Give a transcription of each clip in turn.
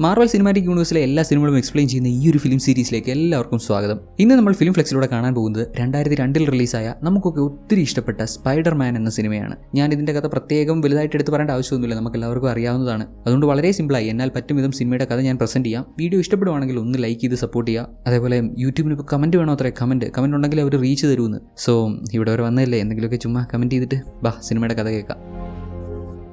Marvel cinematic യൂണിവേഴ്സിലെ എല്ലാ സിനിമകളും explain ചെയ്യുന്ന ഈ ഒരു ഫിലിം സീരീസിലേക്ക് എല്ലാവർക്കും സ്വാഗതം. ഇന്ന് നമ്മൾ ഫിലിം ഫ്ലെക്സിലൂടെ കാണാൻ പോകുന്നത് രണ്ടായിരത്തി രണ്ടിൽ റിലീസായ നമുക്കൊക്കെ ഒത്തിരി ഇഷ്ടപ്പെട്ട സ്പൈഡർമാൻ എന്ന സിനിമയാണ്. ഞാൻ ഇതിന്റെ കഥ പ്രത്യേകം വലുതായിട്ട് എടുത്ത് പറയേണ്ട ആവശ്യമൊന്നുമില്ല. നമുക്ക് എല്ലാവർക്കും അറിയാവുന്നതാണ്. അതുകൊണ്ട് വളരെ സിമ്പിളായി എന്നാൽ പറ്റും വിധം സിനിമയുടെ കഥ ഞാൻ പ്രസന്റ് ചെയ്യാം. വീഡിയോ ഇഷ്ടപ്പെടുവാണെങ്കിൽ ഒന്ന് ലൈക്ക് ചെയ്ത് സപ്പോർട്ട് ചെയ്യുക അതേപോലെ യൂട്യൂബിന് ഇപ്പോൾ കമന്റ് വേണോ അത്രേ? കമന്റ് കമന്റ് ഉണ്ടെങ്കിൽ അവർ റീച്ച് തരുമെന്ന് സോ ഇവിടെ വരെ വന്നതല്ലേ? എന്തെങ്കിലുമൊക്കെ ചുമ്മാ കമന്റ് ചെയ്തിട്ട് ബാ സിനിമയുടെ കഥ കേൾക്കാം.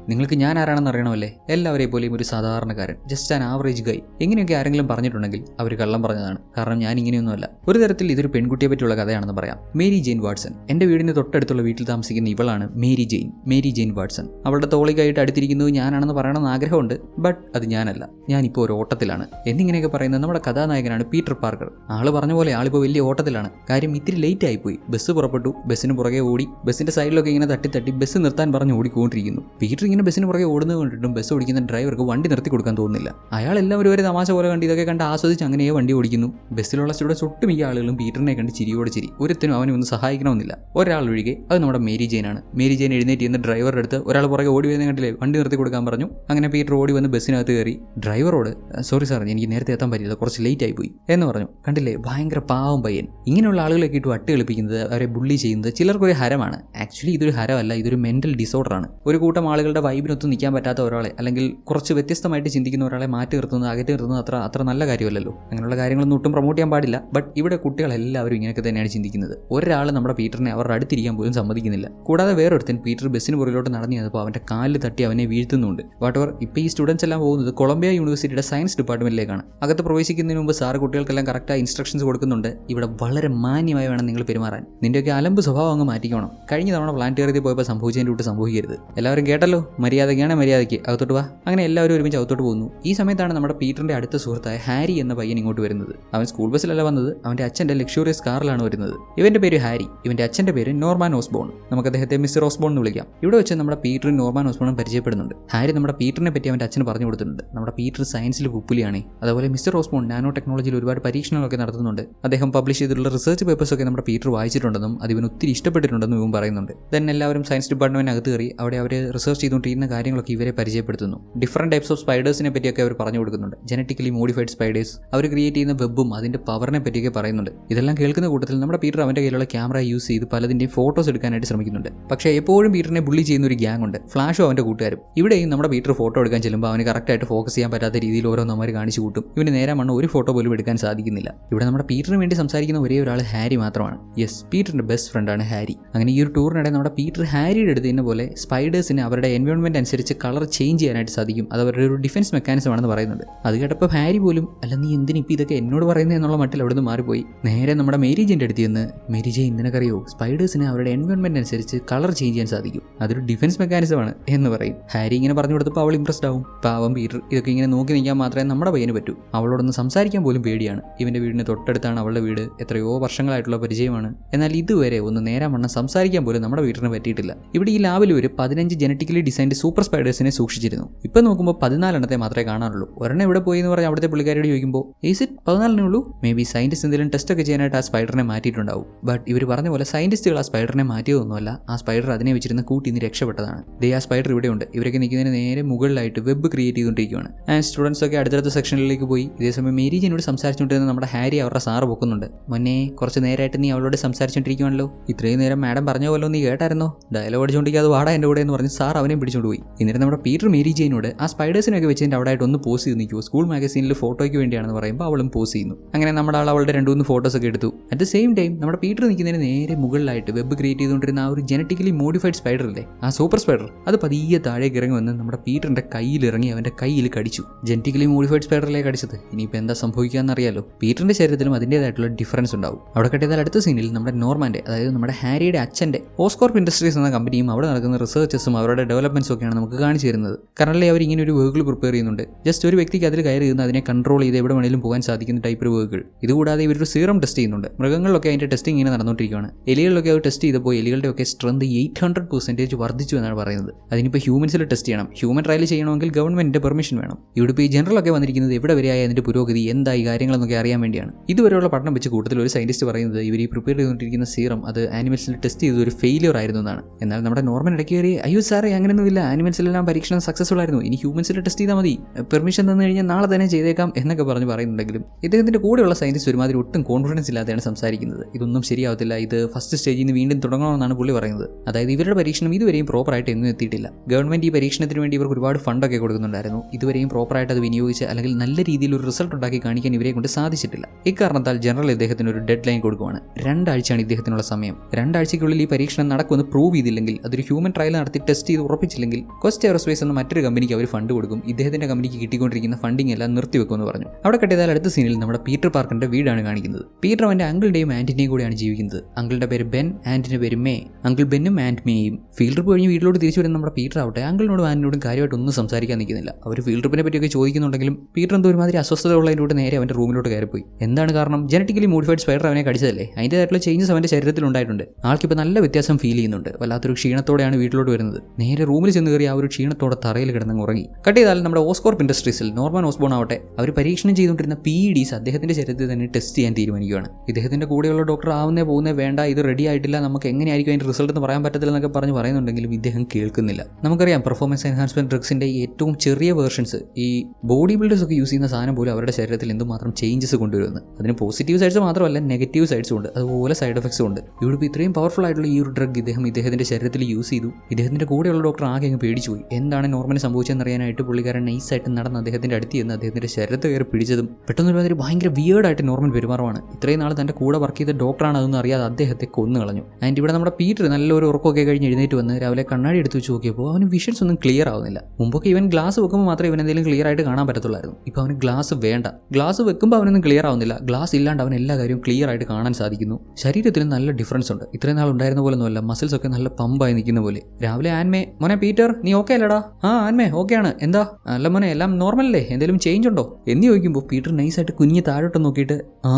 നിങ്ങൾക്ക് ഞാൻ ആരാണെന്ന് അറിയണമല്ലേ? എല്ലാവരെയും പോലെയും ഒരു സാധാരണക്കാരൻ ജസ്റ്റ് ആൻ ആവറേജ് ഗൈ എങ്ങനെയൊക്കെ ആരെങ്കിലും പറഞ്ഞിട്ടുണ്ടെങ്കിൽ അവർ കള്ളം പറഞ്ഞതാണ്. കാരണം ഞാൻ ഇങ്ങനെയൊന്നുമല്ല. ഒരു തരത്തിൽ ഇതൊരു പെൺകുട്ടിയെ പറ്റിയുള്ള കഥയാണെന്ന് പറയാം. Mary Jane Watson. എന്റെ വീടിന് തൊട്ടടുത്തുള്ള വീട്ടിൽ താമസിക്കുന്ന ഇവളാണ് Mary Jane. Mary Jane Watson. അവളുടെ തോളിക്കായിട്ട് അടുത്തിരിക്കുന്നത് ഞാനാണെന്ന് പറയണമെന്ന് ആഗ്രഹമുണ്ട് ബട്ട് അത് ഞാനല്ല. ഞാനിപ്പോൾ ഒരു ഓട്ടത്തിലാണ്. എന്നിങ്ങനെയൊക്കെ പറയുന്നത് നമ്മുടെ കഥാനായകനാണ് പീറ്റർ പാർക്കർ. ആൾ പറഞ്ഞ പോലെ ആളിപ്പോൾ വലിയ ഓട്ടത്തിലാണ്. കാര്യം ഇത്തിരി ലേറ്റ് ആയിപ്പോയി. ബസ് പുറപ്പെട്ടു. ബസ്സിന് പുറകെ ഓടി ബസ്സിന്റെ സൈഡിലൊക്കെ ഇങ്ങനെ തട്ടി തട്ടി ബസ് നിർത്താൻ പറഞ്ഞ് ഓടിക്കൊണ്ടിരിക്കുന്നു. പീറ്റർ ഇങ്ങനെ ബസ്സിന് പുറകെ ഓടുന്നത് കണ്ടിട്ടും ബസ് ഓടിക്കുന്ന ഡ്രൈവർക്ക് വണ്ടി നിർത്തി കൊടുക്കാൻ തോന്നുന്നില്ല. അയാൾ എല്ലാവരും ഒരു തമാശ പോലെ കണ്ട് ഇതൊക്കെ കണ്ട് ആസ്വദിച്ച് അങ്ങനെയേ വണ്ടി ഓടിക്കുന്നു. ബസ്സിലുള്ള സ്റ്റുഡൻസ് ഒട്ടുമിക്ക ആളുകളും പീറ്ററിനെ കണ്ട് ചിരിയോട് ചിരി. ഒരുത്തിനും അവനെ ഒന്ന് സഹായിക്കണമെന്നില്ല. ഒരാൾ ഒഴികെ അത് നമ്മുടെ മേരി ജെയിനാണ് മേരി ജെയിൻ എഴുന്നേറ്റ് ചെയ്യുന്ന ഡ്രൈവറുടെ അടുത്ത് ഒരാൾ പുറകെ ഓടി വരുന്ന കണ്ടില്ലേ? വണ്ടി നിർത്തി കൊടുക്കാൻ പറഞ്ഞു. അങ്ങനെ പീറ്റർ ഓടി വന്ന് ബസ്സിനകത്ത് കയറി ഡ്രൈവറോട് സോറി സാർ എനിക്ക് നേരത്തെ എത്താൻ പറ്റില്ല കുറച്ച് ലേറ്റ് ആയി പോയി എന്ന് പറഞ്ഞു. കണ്ടില്ലേ? ഭയങ്കര പാവം പയ്യൻ. ഇങ്ങനെയുള്ള ആളുകളൊക്കെ ഇട്ട് വട്ട് കളിപ്പിക്കുന്നത് അവരെ ബുള്ളി ചെയ്യുന്നത് ചിലർക്കൊരു ഹരമാണ്. ആക്ച്വലി ഇതൊരു ഹരമല്ല ഇതൊരു മെന്റൽ ഡിസോർഡറാണ് ഒരു കൂട്ടം ആളുകളുടെ വൈബിനൊത്ത് നിൽക്കാൻ പറ്റാത്ത ഒരാളെ അല്ലെങ്കിൽ കുറച്ച് വ്യത്യസ്തമായിട്ട് ചിന്തിക്കുന്ന ഒരാളെ മാറ്റി നിർത്തുന്നത് അകറ്റി നിർത്തുന്നത് അത്ര അത്ര നല്ല കാര്യമല്ലല്ലോ. അങ്ങനെയുള്ള കാര്യങ്ങളൊന്നും ഒട്ടും പ്രൊമോട്ട് ചെയ്യാൻ പാടില്ല. ബട്ട് ഇവിടെ കുട്ടികളെല്ലാവരും ഇങ്ങനെയൊക്കെ തന്നെയാണ് ചിന്തിക്കുന്നത്. ഒരാൾ നമ്മുടെ പീറ്ററിനെ അവരുടെ അടുത്തിരിക്കാൻ പോലും സമ്മതിക്കുന്നില്ല. കൂടാതെ വേറൊരുത്തൻ പീറ്റർ ബസ്സിന് പുറകിലോട്ട് നടന്നു ചെന്നപ്പോൾ അവന്റെ കാലിൽ തട്ടി അവനെ വീഴ്ത്തുന്നുണ്ട്. വാട്ടവർ ഇപ്പോൾ ഈ സ്റ്റുഡൻസ് എല്ലാം പോകുന്നത് കൊളംബിയ യൂണിവേഴ്സിറ്റിയുടെ സയൻസ് ഡിപ്പാർട്ട്മെന്റിലേക്കാണ് അകത്ത് പ്രവേശിക്കുന്നതിന് മുമ്പ് സാർ കുട്ടികൾക്കെല്ലാം കറക്റ്റായി ഇൻസ്ട്രക്ഷൻസ് കൊടുക്കുന്നുണ്ട്. ഇവിടെ വളരെ മാന്യമായി വേണം നിങ്ങൾ പെരുമാറാൻ. നിന്റെയൊക്കെ അലമ്പ് സ്വഭാവം അങ്ങ് മാറ്റിക്കണം. കഴിഞ്ഞ തവണ പ്ലാനറ്റേറിയത്തിൽ പോയപ്പോൾ സംഭവിച്ചതിന്റെ കൂട്ട് സംഭവിക്കരുത്. എല്ലാവരും കേട്ടല്ലോ? മര്യാദയ്ക്കാണ് മര്യാദയ്ക്ക്. അകത്തോട്ട് വാ. അങ്ങനെ എല്ലാവരും ഒരുമിച്ച് അകത്തോട്ട് പോകുന്നു. ഈ സമയത്താണ് നമ്മുടെ പീറ്ററിന്റെ അടുത്ത സുഹൃത്തായ ഹാരി എന്ന പയ്യൻ ഇങ്ങോട്ട് വരുന്നത്. അവൻ സ്കൂൾ ബസ്സിലല്ല വന്നത്. അവന്റെ അച്ഛന്റെ ലക്ഷൂറിയസ് കാറിലാണ് വരുന്നത്. ഇവന്റെ പേര് ഹാരി. ഇവന്റെ അച്ഛന്റെ പേര് നോർമാൻ ഓസ്ബോൺ. നമുക്ക് അദ്ദേഹത്തെ മിസ്റ്റർ ഓസ്ബോൺ എന്ന് വിളിക്കാം. ഇവിടെ വെച്ച് നമ്മുടെ പീറ്ററും നോർമാൻ ഓസ്ബോണും പരിചയപ്പെടുന്നുണ്ട്. ഹാരി നമ്മുടെ പീറ്ററിനെ പറ്റി അവന്റെ അച്ഛന് പറഞ്ഞു കൊടുത്തിട്ടുണ്ട്. നമ്മുടെ പീറ്റർ സയൻസിൽ പുപ്പുലിയാണ്. അതുപോലെ മിസ്റ്റർ ഓസ്ബോൺ നാനോ ടെക്നോളജിയിൽ ഒരുപാട് പരീക്ഷണങ്ങളൊക്കെ നടത്തുന്നുണ്ട്. അദ്ദേഹം പബ്ലിഷ് ചെയ്തിട്ടുള്ള റിസർച്ച് പേപ്പേഴ്സ് ഒക്കെ നമ്മുടെ പീറ്റർ വായിച്ചിട്ടുണ്ടെന്നും അത് ഒത്തിരി ഇഷ്ടപ്പെട്ടിട്ടുണ്ടെന്നും ഇവൻ പറയുന്നുണ്ട്. ദെൻ എല്ലാവരും സയൻസ് ഡിപ്പാർട്ട്മെന്റിനകത്ത് കയറി അവിടെ അവർ റിസർച്ച് ചെയ്തുകൊണ്ടിരിക്കുന്ന കാര്യങ്ങളൊക്കെ ഇവരെ പരിചയപ്പെടുത്തുന്നു. ഡിഫറെന്റ് ടൈപ്സ് ഓഫ് സ്പൈഡേഴ്സിനെ പറ്റിയൊക്കെ അവർ പറഞ്ഞു കൊടുക്കുന്നുണ്ട്. ജനറ്റിക്കലി മോഡിഫൈഡ് സ്പൈഡേഴ്സ് അവർ ക്രിയേറ്റ് ചെയ്യുന്ന വെബും അതിന്റെ പവറിനെ പറ്റിയൊക്കെ പറയുന്നുണ്ട്. ഇതെല്ലാം കേൾക്കുന്ന കൂട്ടത്തിൽ നമ്മുടെ പീറ്റർ അവന്റെ കയ്യിലുള്ള ക്യാമറ യൂസ് ചെയ്ത് പലതിന്റെയും ഫോട്ടോസ് എടുക്കാനായിട്ട് ശ്രമിക്കുന്നുണ്ട്. പക്ഷേ എപ്പോഴും പീറ്ററിനെ ബുള്ളി ചെയ്യുന്ന ഒരു ഗ്യാങ് ഉണ്ട്. ഫ്ലാഷോ അവന്റെ കൂട്ടുകാരും. ഇവിടെയും നമ്മുടെ പീറ്റർ ഫോട്ടോ എടുക്കാൻ ചെല്ലുമ്പോൾ അവന് കറക്റ്റായിട്ട് ഫോക്കസ് ചെയ്യാൻ പറ്റാത്ത രീതിയിൽ ഓരോ നമ്മൾ കാണിച്ചു കൂട്ടും. ഇവന് നേരെ മണ്ണ് ഒരു ഫോട്ടോ പോലും എടുക്കാൻ സാധിക്കുന്നില്ല. ഇവിടെ നമ്മുടെ പീറ്ററിന് വേണ്ടി സംസാരിക്കുന്ന ഒരേ ഒരാൾ ഹാരി മാത്രമാണ്. യെസ് പീറ്ററിന്റെ ബെസ്റ്റ് ഫ്രണ്ടാണ് ഹാരി. അങ്ങനെ ഈ ഒരു ടൂറിനിടെ നമ്മുടെ പീറ്റർ ഹാരിയുടെ അടുത്ത് പോലെ സ്പൈഡേഴ്സിന് അവരുടെ എൻവയോൺമെന്റ് അനുസരിച്ച് കളർ ചേഞ്ച് ചെയ്യാനായിട്ട് സാധിക്കും. അത് അവരുടെ ഒരു ഡിഫൻസ് മെക്കാനിസം ആണെന്ന് പറയുന്നത്. അത് കേട്ടപ്പോൾ ഹാരി പോലും അല്ല നീ എന്തിനു ഇപ്പോൾ ഇതൊക്കെ എന്നോട് പറയുന്നത് എന്നുള്ള മട്ടിൽ അവിടെ നിന്ന് മാറിപ്പോയി. നേരെ നമ്മുടെ മേരിജിന്റെ അടുത്ത് ചെന്ന് മേരിജെ ജെയിൻ നിനക്കറിയോ സ്പൈഡേഴ്സിന് അവരുടെ എൻവയോൺമെന്റ് അനുസരിച്ച് കളർ ചേഞ്ച് ചെയ്യാൻ സാധിക്കും. അതൊരു ഡിഫൻസ് മെക്കാനിസം ആണ് എന്ന് പറയും. ഹാരി ഇങ്ങനെ പറഞ്ഞു കൊടുത്തപ്പോൾ അവൾ ഇംപ്രസ്ഡ് ആവും. പാവം പീറ്റർ ഇതൊക്കെ ഇങ്ങനെ നോക്കി നിൽക്കാൻ മാത്രമേ നമ്മുടെ പയ്യന് പറ്റൂ. അവളോടൊന്ന് സംസാരിക്കാൻ പോലും പേടിയാണ്. ഇവന്റെ വീടിന് തൊട്ടടുത്താണ് അവളുടെ വീട്. എത്രയോ വർഷങ്ങളായിട്ടുള്ള പരിചയമാണ്. എന്നാൽ ഇതുവരെ ഒന്ന് നേരം വണ്ണം സംസാരിക്കാൻ പോലും നമ്മുടെ വീട്ടിന് പറ്റിയിട്ടില്ല. ഇവിടെ ഈ ലാബിൽ ഒരു പതിനഞ്ച് ജനറ്റിക്കലി ഡിസൈൻഡ് സൂപ്പർ സ്പൈഡേഴ്സിനെ സൂക്ഷിച്ചിരുന്നു. ഇപ്പം നോക്കുമ്പോൾ പതിനാലെണ്ണത്തെ മാത്രമേ കാണാറുള്ളൂ. ഒരെണ്ണം ഇവിടെ പോയി എന്ന് പറഞ്ഞാൽ അവിടുത്തെ പുള്ളിക്കാരോട് ചോദിക്കുമ്പോൾ ഈസ് ഇറ്റ് പതിനാലിനേ ഉള്ളൂ? മേ ബി സയന്റിസ്റ്റ് എന്തെങ്കിലും ടെസ്റ്റ് ഒക്കെ ചെയ്യാനായിട്ട് ആ സ്പൈഡറിനെ മാറ്റിയിട്ടുണ്ടാവും. ബട്ട് ഇവർ പറഞ്ഞ പോലെ സയന്റിസ്റ്റുകൾ ആ സ്പൈഡറിനെ മാറ്റിയതൊന്നുമല്ല. ആ സ്പൈഡർ അതിനെ വെച്ചിരുന്ന കൂട്ടി ഇന്ന് രക്ഷപ്പെട്ടതാണ്. ദേ ആ സ്പൈഡർ ഇവിടെയുണ്ട് ഇവരൊക്കെ നിൽക്കുന്നതിന് നേരെ മുകളിലായിട്ട് വെബ് ക്രിയേറ്റ് ചെയ്തുകൊണ്ടിരിക്കുകയാണ് ആൻഡ് സ്റ്റുഡൻസ് ഒക്കെ അടുത്തടുത്ത സെക്ഷനിലേക്ക് പോയി. ഇതേസമയം മേരി ജനോട് സംസാരിച്ചുകൊണ്ടിരുന്ന നമ്മുടെ ഹാരി അവരുടെ സാറ് പൊക്കുന്നുണ്ട്. മുന്നേ കുറച്ച് നേരമായിട്ട് നീ അവളോട് സംസാരിച്ചുകൊണ്ടിരിക്കുവാണല്ലോ. ഇത്രയും നേരം മാഡം പറഞ്ഞ പോലെ നീ കേട്ടായിരുന്നോ? ഡയലോഗ് അടിച്ചുകൊണ്ടിരിക്കാതെ വാടാ എന്റെ കൂടെ എന്ന് പറഞ്ഞ് സാർ അവനെ പിടിച്ചുകൊണ്ട് പോയി എന്നിട്ട് നമ്മുടെ പീറ്റർ മേരി ജെയിനോട് ആ സ്പൈഡേഴ്സിനൊക്കെ വെച്ചിട്ട് അവിടെ ആയിട്ട് ഒന്ന് പോസ് ചെയ്ത് നിൽക്കുമോ സ്കൂൾ മാഗസീനിൽ ഫോട്ടോയ്ക്ക് വേണ്ടിയാണെന്ന് പറയുമ്പോൾ അവളും പോസ് ചെയ്യുന്നു. അങ്ങനെ നമ്മുടെ ആൾ അവളുടെ രണ്ട് മൂന്ന് ഫോട്ടോസ് ഒക്കെ എടുത്തു. അറ്റ് ദ സെയിം ടൈം നമ്മുടെ പീറ്റർ നിൽക്കുന്നതിന് നേരെ മുകളിലായിട്ട് വെബ് ക്രിയേറ്റ് ചെയ്തുകൊണ്ടിരുന്ന ആ ഒരു ജനറ്റിക്കലി മോഡിഫൈഡ് സ്പൈഡർ അല്ലേ ആ സൂപ്പർ സ്പൈഡർ അത് പതിയെ താഴേക്ക് ഇറങ്ങി വന്ന് നമ്മുടെ പീറ്ററിന്റെ കയ്യിൽ ഇറങ്ങി അവന്റെ കയ്യിൽ കടിച്ചു. ജനറ്റിക്കലി മോഡിഫൈഡ് സ്പൈഡറിലേ കടിച്ചത്? ഇനിയിപ്പോൾ എന്താ സംഭവിക്കാന്ന് അറിയാലോ പീറ്ററിന്റെ ശരീരത്തിലും അതിന്റെതായിട്ടുള്ള ഡിഫറൻസ് ഉണ്ടാവും. അവിടെ കട്ടിയതാൽ അടുത്ത സീനിൽ നമ്മുടെ നോർമാന്റെ അതായത് നമ്മുടെ ഹാരിയുടെ അച്ഛന്റെ ഓസ്കോർപ്പ് ഇൻഡസ്ട്രീസ് എന്ന കമ്പനിയും അവിടെ നടക്കുന്ന റിസർച്ചസും അവരുടെ ഡെവലപ്മെന്റ്സും ഒക്കെയാണ് നമുക്ക് കാണിച്ചു തരുന്നത്. കറണ്ട്ലി അവർ ഇങ്ങനെ ഒരു വെഹിക്കിൾ പ്രിപ്പയർ ചെയ്യുന്നുണ്ട്. ജസ്റ്റ് ഒരു വ്യക്തിക്ക് അതിൽ കയറി ഇരുന്ന് അതിനെ കൺട്രോൾ ചെയ്ത് എവിടെ വേണേലും പോകാൻ സാധിക്കുന്ന ടൈപ്പ് ഒരു വെഹിക്കിൾ ഇതുകൂടാതെ ഇവരൊരു സീറം ടെസ്റ്റ് ചെയ്യുന്നുണ്ട്. മൃഗങ്ങളിലൊക്കെ അതിന്റെ ടെസ്റ്റിംഗ് ഇങ്ങനെ നടന്നുകൊണ്ടിരിക്കുകയാണ് എലികളിലൊക്കെ അത് ടെസ്റ്റ് ചെയ്തപ്പോൾ എലികളുടെ ഒക്കെ സ്ട്രെങ്ത് എയ്റ്റ് ഹൺഡ്രഡ് പെർസെന്റേജ് വർദ്ധിച്ചു എന്നാണ് പറയുന്നത്. അതിനിപ്പോൾ ഹ്യൂമൻസിൽ ടെസ്റ്റ് ചെയ്യണം. ഹ്യൂമൻ ട്രയൽ ചെയ്യണമെങ്കിൽ ഗവൺമെന്റിന്റെ പെർമിഷൻ വേണം. ഇവിടെ ഇപ്പോൾ ഈ ജനറൽ ഒക്കെ വന്നിരിക്കുന്നത് എവിടെ വരെയായി അതിന്റെ പുരോഗതി എന്തായി കാര്യങ്ങളെന്നൊക്കെ അറിയാൻ വേണ്ടിയാണ്. ഇതുവരെയുള്ള പഠനം വെച്ച് കൂട്ടത്തിൽ ഒരു സയന്റിസ്റ്റ് പറയുന്നത് ഇവർ ഈ പ്രിപ്പയർ ചെയ്തുകൊണ്ടിരിക്കുന്ന സീറം അത് ആനിമൽസിൽ ടെസ്റ്റ് ചെയ്തത് ഒരു ഫെയിലിയർ ആയിരുന്നു എന്നാണ്. എന്നാൽ നമ്മുടെ നോർമൽ ഇടയ്ക്ക് കയറി അയ്യോ സാറേ അങ്ങനെയൊന്നും പ്രശ്നമൊന്നുമില്ല ആനിമൽസിലെല്ലാം പരീക്ഷണം സക്സസ്ഫുൾ ആയിരുന്നു. ഇനി ഹ്യൂമൻസിൽ ടെസ്റ്റ് ചെയ്താൽ മതി. പെർമിഷൻ തന്നു കഴിഞ്ഞാൽ നാളെ തന്നെ ചെയ്തേക്കാം എന്നൊക്കെ പറഞ്ഞ് പറയുന്നുണ്ടെങ്കിലും ഇദ്ദേഹത്തിന്റെ കൂടെയുള്ള സയന്റിസ്റ്റ് ഒരുമാതിരി ഒട്ടും കോൺഫിഡൻസ് ഇല്ലാതെയാണ് സംസാരിക്കുന്നത്. ഇതൊന്നും ശരിയാവത്തില്ല. ഇത് ഫസ്റ്റ് സ്റ്റേജിൽ നിന്ന് വീണ്ടും തുടങ്ങണമെന്നാണ് പുള്ളി പറയുന്നത്. അതായത് ഇവരുടെ പരീക്ഷണം ഇതുവരെയും പ്രോപ്പറായിട്ട് എങ്ങും എത്തിയിട്ടില്ല. ഗവൺമെന്റ് ഈ പരീക്ഷണത്തിന് വേണ്ടി ഇവർക്ക് ഒരുപാട് ഫണ്ടൊക്കെ കൊടുക്കുന്നുണ്ടായിരുന്നു. ഇതുവരെയും പ്രോപ്പറായിട്ട് അത് വിനിയോഗിച്ച് അല്ലെങ്കിൽ നല്ല രീതിയിൽ ഒരു റിസൾട്ട് ഉണ്ടാക്കി കാണിക്കാൻ ഇവരെ കൊണ്ട് സാധിച്ചിട്ടില്ല. ഇക്കാരണത്താൽ ജനറൽ ഇദ്ദേഹത്തിന് ഒരു ഡെഡ് ലൈൻ കൊടുക്കുവാണ്. രണ്ടാഴ്ചയാണ് ഇദ്ദേഹത്തിനുള്ള സമയം. രണ്ടാഴ്ചയ്ക്കുള്ളിൽ ഈ പരീക്ഷണം നടക്കുമെന്ന് പ്രൂവ് ചെയ്തില്ലെങ്കിൽ അതൊരു ഹ്യൂമൻ ട്രയൽ നടത്തി ടെസ്റ്റ് ചെയ്ത് ഉറപ്പിച്ചില്ലെങ്കിൽ കോസ്റ്റ് എയറോസ്പേസ് എന്ന മറ്റൊരു കമ്പനിക്ക് അവർ ഫണ്ട് കൊടുക്കും. ഇദ്ദേഹത്തിന്റെ കമ്പനിക്ക് കിട്ടിക്കൊണ്ടിരിക്കുന്ന ഫണ്ടിങ് എല്ലാം നിർത്തിവെക്കുമെന്ന് പറഞ്ഞു. അവിടെ കെട്ടിയതാൽ അടുത്ത സീനിൽ നമ്മുടെ പീറ്റർ പാർക്കിന്റെ വീടാണ് കാണിക്കുന്നത്. പീറ്റർ അവന്റെ അങ്കിളുടെയും ആന്റിന്റെയും കൂടെയാണ് ജീവിക്കുന്നത്. അങ്കിളുടെ പേര് ബെൻ ആന്റിന്റെ പേര് മേ അങ്കിൾ ബെന്നും ആന്റ് മേയും ഫീൽഡ് ട്രിപ്പ് കഴിഞ്ഞ് വീട്ടിലോട്ട് തിരിച്ചു വരുന്ന നമ്മുടെ പീറ്റർ ആവട്ടെ അങ്കിളിനോടും ആന്റിനോടും കാര്യമായിട്ട് ഒന്നും സംസാരിക്കാൻ നിൽക്കുന്നില്ല. അവർ ഫീൽഡ് ട്രിപ്പിനെ പറ്റിയൊക്കെ ചോദിക്കുന്നുണ്ടെങ്കിലും പീറ്റർ എന്തോ ഒരുമാതിരി അസ്വസ്ഥത ഉള്ളതിലൂടെ നേരെ അവന്റെ റൂമിലോട്ട് കയറിപ്പോയി. എന്താണ് കാരണം? ജനറ്റിക്കലി മോഡിഫൈഡ് സ്പൈഡർ അവനെ കടിച്ചതല്ലേ? അതിന്റെതായിട്ടുള്ള ചേഞ്ചസ് അവന്റെ ശരീരത്തിൽ ഉണ്ടായിട്ടുണ്ട് ആൾക്കിപ്പോൾ നല്ല വ്യത്യാസം ഫീൽ ചെയ്യുന്നുണ്ട്. വല്ലാത്തൊരു ക്ഷീണത്തോടെയാണ് വീട്ടിലോട്ട് വരുന്നത്. നേരെ റൂമിൽ ചെന്ന് കയറി ആ ഒരു ക്ഷീണത്തോടെ തറയിൽ കിടന്ന് ഉറങ്ങി. കട്ട് ചെയ്താൽ നമ്മുടെ ഓസ്കോർപ്പ് ഇൻഡസ്ട്രീസിൽ നോർമൻ ഓസ്ബോൺ ആവട്ടെ അവർ പരീക്ഷണം ചെയ്തുകൊണ്ടിരുന്ന പി ഇ ഡിസ് അദ്ദേഹത്തിന്റെ ശരീരത്തിൽ തന്നെ ടെസ്റ്റ് ചെയ്യാൻ തീരുമാനിക്കുകയാണ്. ഇദ്ദേഹത്തിന്റെ കൂടെയുള്ള ഡോക്ടർ ആവുന്നേ പോകുന്നേ വേണ്ട ഇത് റെഡി ആയിട്ടില്ല നമുക്ക് എങ്ങനെയായിരിക്കും അതിന്റെ റിസൾട്ട് എന്ന് പറയാൻ പറ്റത്തില്ല എന്നൊക്കെ പറഞ്ഞ് പറയുന്നുണ്ടെങ്കിലും ഇദ്ദേഹം കേൾക്കുന്നില്ല. നമുക്കറിയാം പെർഫോമൻസ് എൻഹാൻസ്മെന്റ് ഡ്രഗ്സിന്റെ ഏറ്റവും ചെറിയ വേർഷൻസ് ഈ ബോഡി ബിൽഡേഴ്സ് ഒക്കെ യൂസ് ചെയ്യുന്ന സാധനം പോലും അവരുടെ ശരീരത്തിൽ എന്തുമാത്രം ചേഞ്ചസ് കൊണ്ടുവരുന്നു അതിന് പോസിറ്റീവ് സൈഡ്സ് മാത്രമല്ല നെഗറ്റീവ് സൈഡ്സും ഉണ്ട്. അതുപോലെ സൈഡ് എഫക്ട്സും ഉണ്ട്. ഇവിടെ ഇത്രയും പവർഫുൾ ആയിട്ടുള്ള ഈ ഒരു ഡ്രഗ് ഇദ്ദേഹം ഇദ്ദേഹത്തിന്റെ ശരീരത്തിൽ യൂസ് ചെയ്തു. ഇദ്ദേഹത്തിന്റെ കൂടെയുള്ള ഡോക്ടർ ആകെ അങ്ങ് പേടിച്ചു പോയി. എന്താണ് നോർമലി സംഭവിച്ചതെന്നറിയാനായിട്ട് പുള്ളിക്കാരൻ നൈസായിട്ട് നടന്ന് അദ്ദേഹത്തിന്റെ അടുത്ത് ചെന്ന് അദ്ദേഹത്തിന്റെ ശരത്ത് കയറി പിടിച്ചതും പെട്ടെന്ന് ഒരുമാതിരി ഭയങ്കര വിയേർഡായിട്ട് നോർമൽ പെരുമാറുമാണ് ഇത്രയും നാൾ തന്റെ കൂടെ വർക്ക് ചെയ്ത ഡോക്ടറാണ് അതൊന്നും അറിയാതെ അദ്ദേഹത്തെ കൊന്നു കളഞ്ഞു. ആൻഡ് ഇവിടെ നമ്മുടെ പീറ്റർ നല്ലൊരു ഉറക്കമൊക്കെ കഴിഞ്ഞ് എഴുന്നേറ്റ് വന്ന് രാവിലെ കണ്ണാടി എടുത്ത് വെച്ച് നോക്കിയപ്പോൾ അവന് വിഷൻസ് ഒന്നും ക്ലിയർ ആവുന്നില്ല. മുമ്പൊക്കെ ഇവൻ ഗ്ലാസ് വെക്കുമ്പോൾ മാത്രമേ ഇവൻ എന്തെങ്കിലും ക്ലിയർ ആയിട്ട് കാണാൻ പറ്റത്തുള്ളായിരുന്നു. ഇപ്പോൾ അവന് ഗ്ലാസ് വേണ്ട. ഗ്ലാസ് വെക്കുമ്പോൾ അവനൊന്നും ക്ലിയർ ആവുന്നില്ല. ഗ്ലാസ് ഇല്ലാണ്ട് അവൻ എല്ലാ കാര്യവും ക്ലിയർ ആയിട്ട് കാണാൻ സാധിക്കുന്നു. ശരീരത്തിന് നല്ല ഡിഫറൻസ് ഉണ്ട്. ഇത്രയും നാൾ ഉണ്ടായിരുന്ന പോലെ ഒന്നുമല്ല മസിൽസ് ഒക്കെ നല്ല പമ്പായി നിൽക്കുന്ന പോലെ. രാവിലെ ആൻമേ മോനെ പീറ്റർ നീ ഓക്കെ അല്ലടാ? ആ ആന്മേ ഓക്കെയാണ് എന്താ? അല്ല മോനെ എല്ലാം നോർമൽ അല്ലേ? എന്തെങ്കിലും ചേഞ്ച് ഉണ്ടോ? എന്ന് ചോദിക്കുമ്പോൾ പീറ്റർ നൈസായിട്ട് കുഞ്ഞ് താഴോട്ട് നോക്കിയിട്ട് ആ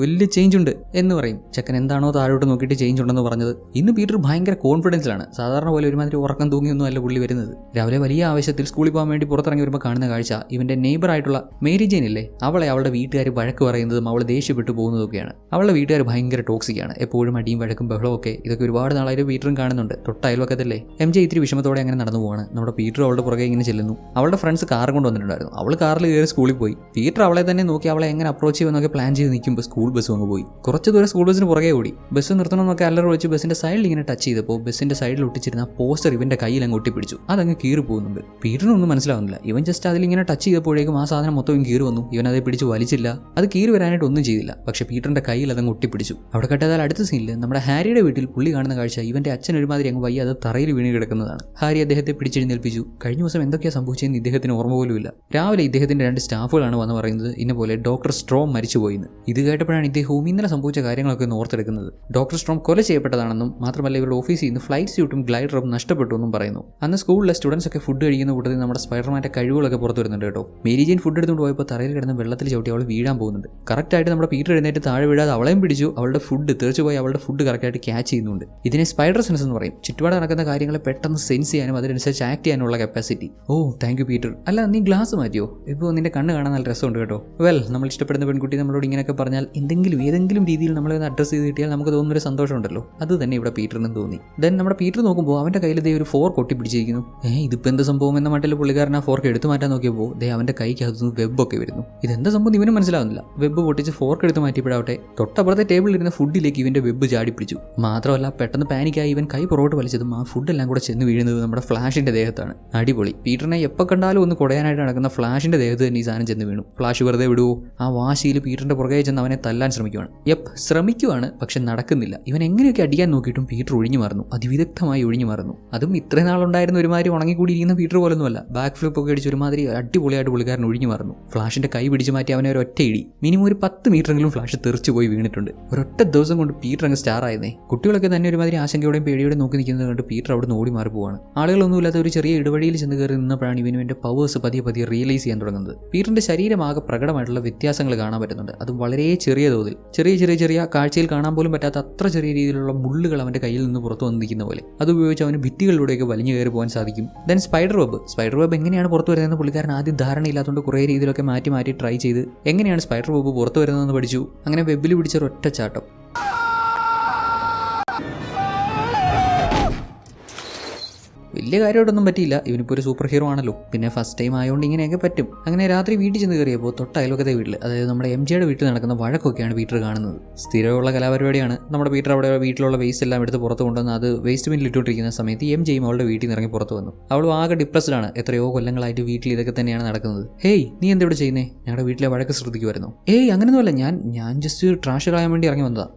വലിയ ചേഞ്ച് ഉണ്ട് എന്ന് പറയും. ചെക്കൻ എന്താണോ താഴോട്ട് നോക്കിയിട്ട് ചേഞ്ച് ഉണ്ടെന്ന് പറഞ്ഞത്. ഇന്ന് പീറ്റർ ഭയങ്കര കോൺഫിഡൻസിലാണ് സാധാരണ പോലെ ഒരുമാതിരി ഉറക്കം തൂങ്ങിയൊന്നും അല്ല പുള്ളി വരുന്നത്. രാവിലെ വലിയ ആവശ്യത്തിൽ സ്കൂളിൽ പോകാൻ വേണ്ടി പുറത്തിറങ്ങി വരുമ്പോൾ കാണുന്ന കാഴ്ച ഇവന്റെ നെയ്ബർ ആയിട്ടുള്ള മേരി ജെയിൻ ഇല്ലേ? അവളെ അവളുടെ വീട്ടുകാർ വഴക്ക് പറയുന്നതും അവൾ ദേഷ്യപ്പെട്ടു പോകുന്നതൊക്കെയാണ്. അവളുടെ വീട്ടുകാർ ഭയങ്കര ടോക്സിക്കാണ് എപ്പോഴും അടിയും വഴക്കും ബഹളവും ഒക്കെ ഇതൊക്കെ ഒരുപാട് നാളായിട്ട് പീറ്ററും കാണുന്നുണ്ട്. തൊട്ട അയൽവക്കത്തല്ലേ? എം ജെ ഇത്തിരി വിഷമത്തോടെ അങ്ങനെ നടന്നു പോവാണ്. നമ്മുടെ പീറ്റർ അവളുടെ പുറകെ ഇങ്ങനെ ചെല്ലുന്നു. അവളുടെ ഫ്രണ്ട്സ് കാർ കൊണ്ട് വന്നിട്ടുണ്ടായിരുന്നു. അവൾ കാറിൽ കയറി സ്കൂളിൽ പോയി. പീറ്റർ അവളെ തന്നെ നോക്കി അവളെ എങ്ങനെ അപ്രോച്ച് ചെയ്യുമെന്നൊക്കെ പ്ലാൻ ചെയ്ത് നിൽക്കുമ്പോൾ സ്കൂൾ ബസ് അങ്ങ് പോയി. കുറച്ച് ദൂരം സ്കൂൾ ബസ്സിന് പുറകെ ഓടി. ബസ് നിർത്തണമെന്നൊക്കെ അല്ലറ വെച്ച് ബസ്സിന്റെ സൈഡിൽ ഇങ്ങനെ ടച്ച് ചെയ്തപ്പോൾ ബസ്സിന്റെ സൈഡിൽ ഒട്ടിച്ചിരുന്ന പോസ്റ്റർ ഇവന്റെ കയ്യിൽ അങ്ങ് ഒട്ടിപ്പിടിച്ചു. അതങ്ങ് കീറി പോകുന്നുണ്ട്. പീറ്ററിനൊന്നും മനസ്സിലാവുന്നില്ല. ഇവൻ ജസ്റ്റ് അതിൽ ഇങ്ങനെ ടച്ച് ചെയ്തപ്പോഴേക്കും ആ സാധനം മൊത്തം കീറി വന്നു. ഇവൻ അത് പിടിച്ച് വലിച്ചില്ല. അത് കീറി വരാനായിട്ട് ഒന്നും ചെയ്തില്ല. പക്ഷെ പീറ്ററിന്റെ കയ്യിൽ അതങ്ങ് ഒട്ടിപ്പിടിച്ചു. അവിടെ കട്ടതാൽ അടുത്ത സീനിൽ നമ്മുടെ ഹാരിയുടെ വീട്ടിൽ പുള്ളി കാണുന്ന കാഴ്ച ഇവന്റെ അച്ഛൻ ഒരുമാതിരി അങ്ങ് വയ്യ അത് തറയിൽ വീണ് കിടക്കുന്നതാണ്. ഹാരി അദ്ദേഹത്തെ പിടിച്ചെഴുന്നേൽപ്പിച്ചു കഴിഞ്ഞ ദിവസം എന്തൊക്കെയാണ് സംഭവിച്ചതെന്ന് ഇദ്ദേഹത്തിന് ഓർമ്മ പോലുമില്ല. രാവിലെ ഇദ്ദേഹത്തിന്റെ രണ്ട് സ്റ്റാഫുകളാണ് വന്ന് പറയുന്നത് ഇന്ന പോലെ ഡോക്ടർ സ്ട്രോം മരിച്ചുപോയിന്ന്. ഇത് കേട്ടപ്പോഴാണ് ഇദ്ദേഹവും ഇന്നലെ സംഭവിച്ച കാര്യങ്ങളൊക്കെ ഒന്ന് ഓർത്തെടുക്കുന്നത്. ഡോക്ടർ സ്ട്രോം കൊല ചെയ്യപ്പെട്ടതാണെന്നും മാത്രമല്ല ഇവരുടെ ഓഫീസിൽ നിന്ന് ഫ്ലൈറ്റ് സ്യൂട്ടും ഗ്ലൈഡറും നഷ്ടപ്പെട്ടു എന്നും പറയുന്നു. അന്ന് സ്കൂളിലെ സ്റ്റുഡൻസ് ഒക്കെ ഫുഡ് കഴിക്കുന്ന കൂട്ടത്തിൽ നമ്മുടെ സ്പൈഡർമാന്റെ കഴിവുകളൊക്കെ പുറത്തു വരുന്നുണ്ട് കേട്ടോ. മേരി ജെയിൻ ഫുഡ് എടുത്തുകൊണ്ട് പോയപ്പോൾ തറയിൽ കിടന്ന് വെള്ളത്തിൽ ചവിട്ടി അവൾ വീഴാൻ പോകുന്നുണ്ട്. കറക്റ്റായിട്ട് നമ്മുടെ പീറ്റർ എഴുന്നേറ്റ് താഴെ വീഴാതെ അവളെയും പിടിച്ചു. അവളുടെ ഫുഡ് തീർച്ചയായും അവളുടെ ഫുഡ് കറക്റ്റായിട്ട് ക്യാച്ച് ചെയ്യുന്നുണ്ട്. ഇതിനെ സ്പൈഡർ സെൻസ് എന്ന് പറയും. ചുറ്റുപാട് നടക്കുന്ന കാര്യങ്ങളെ പെട്ടെന്ന് സെൻസ് ചെയ്യാനും അതിനനുസരിച്ച് ആക്ട് ചെയ്യാനുള്ള capacity oh thank you Peter അല്ല നീ ഗ്ലാസ് മാറ്റിയോ? ഇപ്പോൾ നിന്റെ കണ്ണ് കാണാൻ നല്ല രസമുണ്ട് കേട്ടോ. വെൽ നമ്മൾ ഇഷ്ടപ്പെടുന്ന പെൺകുട്ടി നമ്മളോട് ഇങ്ങനെയൊക്കെ പറഞ്ഞാൽ എന്തെങ്കിലും ഏതെങ്കിലും രീതിയിൽ നമ്മളെ ഒന്ന് അഡ്രസ്സ് ചെയ്ത് കിട്ടിയാൽ നമുക്ക് തോന്നുന്നൊരു സന്തോഷമുണ്ടല്ലോ. അത് തന്നെ ഇവിടെ പീറ്ററിനും തോന്നി. ദെൻ നമ്മുടെ പീറ്റർ നോക്കുമ്പോൾ അവന്റെ കയ്യിൽ ദേ ഒരു ഫോർ കൊട്ടി പിടിച്ചിരിക്കുന്നു ഏ ഇതിപ്പോൾ എന്ത് സംഭവം എന്ന മട്ടിൽ പുള്ളിക്കാരൻ ആ ഫോർക്ക് എടുത്തു മാറ്റാൻ നോക്കിയപ്പോൾ ദേ അവന്റെ കൈക്ക് അകത്തുനിന്ന് വെബൊക്കെ വരുന്നു. ഇതെന്താ സംഭവം ഇവനും മനസ്സിലാവുന്നില്ല. വെബ് പൊട്ടിച്ച് ഫോർക്ക് എടുത്ത് മാറ്റിയപ്പോഴാവട്ടെ തൊട്ടപ്പുറത്തെ ടേബിളിൽ ഇരുന്ന ഫുഡിലേക്ക് ഇവന്റെ വെബ് ചാടി പിടിച്ചു മാത്രമല്ല പെട്ടെന്ന് പാനിക്കായി ഇവൻ കൈ പുറകോട്ട് വലിച്ചതും ആ ഫുഡെല്ലാം കൂടെ ചെന്ന് വീഴുന്നത് നമ്മുടെ ഫ്ലാഷിന്റെ ദേഹത്താണ്. അടിപൊളി. പീറ്ററിനെ എപ്പോൾ കണ്ടാലും ഒന്ന് കുടയാനായിട്ട് നടക്കുന്ന ഫ്ലാഷിന്റെ ദേഹത്ത് തന്നെ ഈ സാധനം ചെന്ന് വീണു. ഫ്ലാഷ് വെറുതെ വിടുവോ ആ വാശിയിൽ പീറ്ററിന്റെ പുറകെ ചെന്ന് അവനെ തല്ലാൻ ശ്രമിക്കുവാണ്. യപ്പ് ശ്രമിക്കുവാണ് പക്ഷെ നടക്കുന്നില്ല. ഇവൻ എങ്ങനെയൊക്കെ അടിക്കാൻ നോക്കിയിട്ടും പീറ്റർ ഒഴിഞ്ഞു മാറുന്നു. അതിവിദഗ്ധമായി ഒഴിഞ്ഞു മാറുന്നു. അതും ഇത്രയും നാളുണ്ടായിരുന്ന ഒരുമാതിരി ഉണങ്ങിക്കൂടിയിരിക്കുന്ന പീറ്റർ പോലൊന്നുമല്ല ബാക്ക് ഫ്ലിപ്പ് ഒക്കെ അടിച്ച് ഒരുമാതിരി അടിപൊളിയായിട്ട് പുള്ളിക്കാരൻ ഒഴിഞ്ഞു മാറുന്നു. ഫ്ലാഷിന്റെ കൈ പിടിച്ച് മാറ്റി അവനെ ഒരു ഒറ്റ ഇടി. മിനിമം ഒരു പത്ത് മീറ്ററെങ്കിലും ഫ്ലാഷ് തെറിച്ച് പോയി വീണിട്ടുണ്ട്. ഒരൊറ്റ ദിവസം കൊണ്ട് പീറ്റർ അങ്ങ് സ്റ്റാർ ആയിരുന്നേ കുട്ടികളൊക്കെ തന്നെ ഒരുമാതിരി ആശങ്കയോടെയും പേടിയോടെയും നോക്കി നിൽക്കുന്നത് കണ്ട് പീറ്റർ അവിടെ നിന്ന് ഓടി മാറി പോവാണ്. ആളുകളൊന്നുമില്ലാത്ത ഒരു ചെറിയ ഇടവഴിയിൽ ചെന്ന് കയറി നിന്നപ്പോഴാണ് ഇവനും പവേഴ്സ് പതിയെ പതിയെ റിയലൈസ് ചെയ്യാൻ തുടങ്ങുന്നത്. പീറ്ററിന്റെ ശരീരമാകെ പ്രകടമായിട്ടുള്ള വ്യത്യാസങ്ങൾ കാണാൻ പറ്റുന്നുണ്ട്. അത് വളരെ ചെറിയ തോതിൽ. ചെറിയ ചെറിയ ചെറിയ കാഴ്ചയിൽ കാണാൻ പോലും പറ്റാത്ത അത്ര ചെറിയ രീതിയിലുള്ള മുള്ളുകൾ അവന്റെ കയ്യിൽ നിന്ന് പുറത്തു വന്നിരിക്കുന്ന പോലെ. അത് ഉപയോഗിച്ച് അവന് ഭിത്തികളിലൂടെയൊക്കെ വലിഞ്ഞു കയറി പോകാൻ സാധിക്കും. Then spider web spider web എങ്ങനെയാണ് പുറത്തു വരുന്നതെന്ന് പുള്ളിക്കാരൻ ആദ്യം ധാരണയില്ലാത്തതുകൊണ്ട് കുറേ രീതിയിലൊക്കെ മാറ്റി മാറ്റി ട്രൈ ചെയ്ത് എങ്ങനെയാണ് സ്പൈഡർ വെബ് പുറത്തു വരുന്നതെന്ന് പഠിച്ചു. അങ്ങനെ വെബിൽ പിടിച്ചൊരു ഒറ്റ ചാട്ടം വലിയ കാര്യമായിട്ടൊന്നും പറ്റിയില്ല. ഇവനിപ്പോൾ ഒരു സൂപ്പർ ഹീറോ ആണല്ലോ. പിന്നെ ഫസ്റ്റ് ടൈം ആയതുകൊണ്ട് ഇങ്ങനെയൊക്കെ പറ്റും. അങ്ങനെ രാത്രി വീട്ടിൽ ചെന്ന് കയറിയപ്പോൾ തൊട്ട അയൽവക്കത്തെ വീട്ടിൽ അതായത് നമ്മുടെ എം ജിയുടെ വീട്ടിൽ നടക്കുന്ന വഴക്കൊക്കെയാണ് പീറ്റർ കാണുന്നത്. സ്ഥിരമുള്ള കലാപരിപാടിയാണ്. നമ്മുടെ പീറ്റർ അവിടെ വീട്ടിലുള്ള വേസ്റ്റ് എല്ലാം എടുത്ത് പുറത്ത് കൊണ്ടുവന്ന് അത് വേസ്റ്റ് ബിന്നിൽ ഇട്ടുകൊണ്ടിരിക്കുന്ന സമയത്ത് എം ജെയും അവളുടെ വീട്ടിൽ നിന്ന് ഇറങ്ങി പുറത്ത് വന്നു. അവൾ ആകെ ഡിപ്രസ്ഡ് ആണ് എത്രയോ കൊല്ലങ്ങളായിട്ട് വീട്ടിൽ ഇതൊക്കെ തന്നെയാണ് നടക്കുന്നത്. ഹേയ് നീ എന്താ ഇവിടെ ചെയ്യുന്നേ? ഞങ്ങളുടെ വീട്ടിലെ വഴക്ക് ശ്രദ്ധിക്കുമായിരുന്നു. ഏയ് അങ്ങനെയൊന്നുമല്ല. ഞാൻ ഞാൻ ജസ്റ്റ് ട്രാഷ് കളയാൻ വേണ്ടി ഇറങ്ങി വന്നതാ.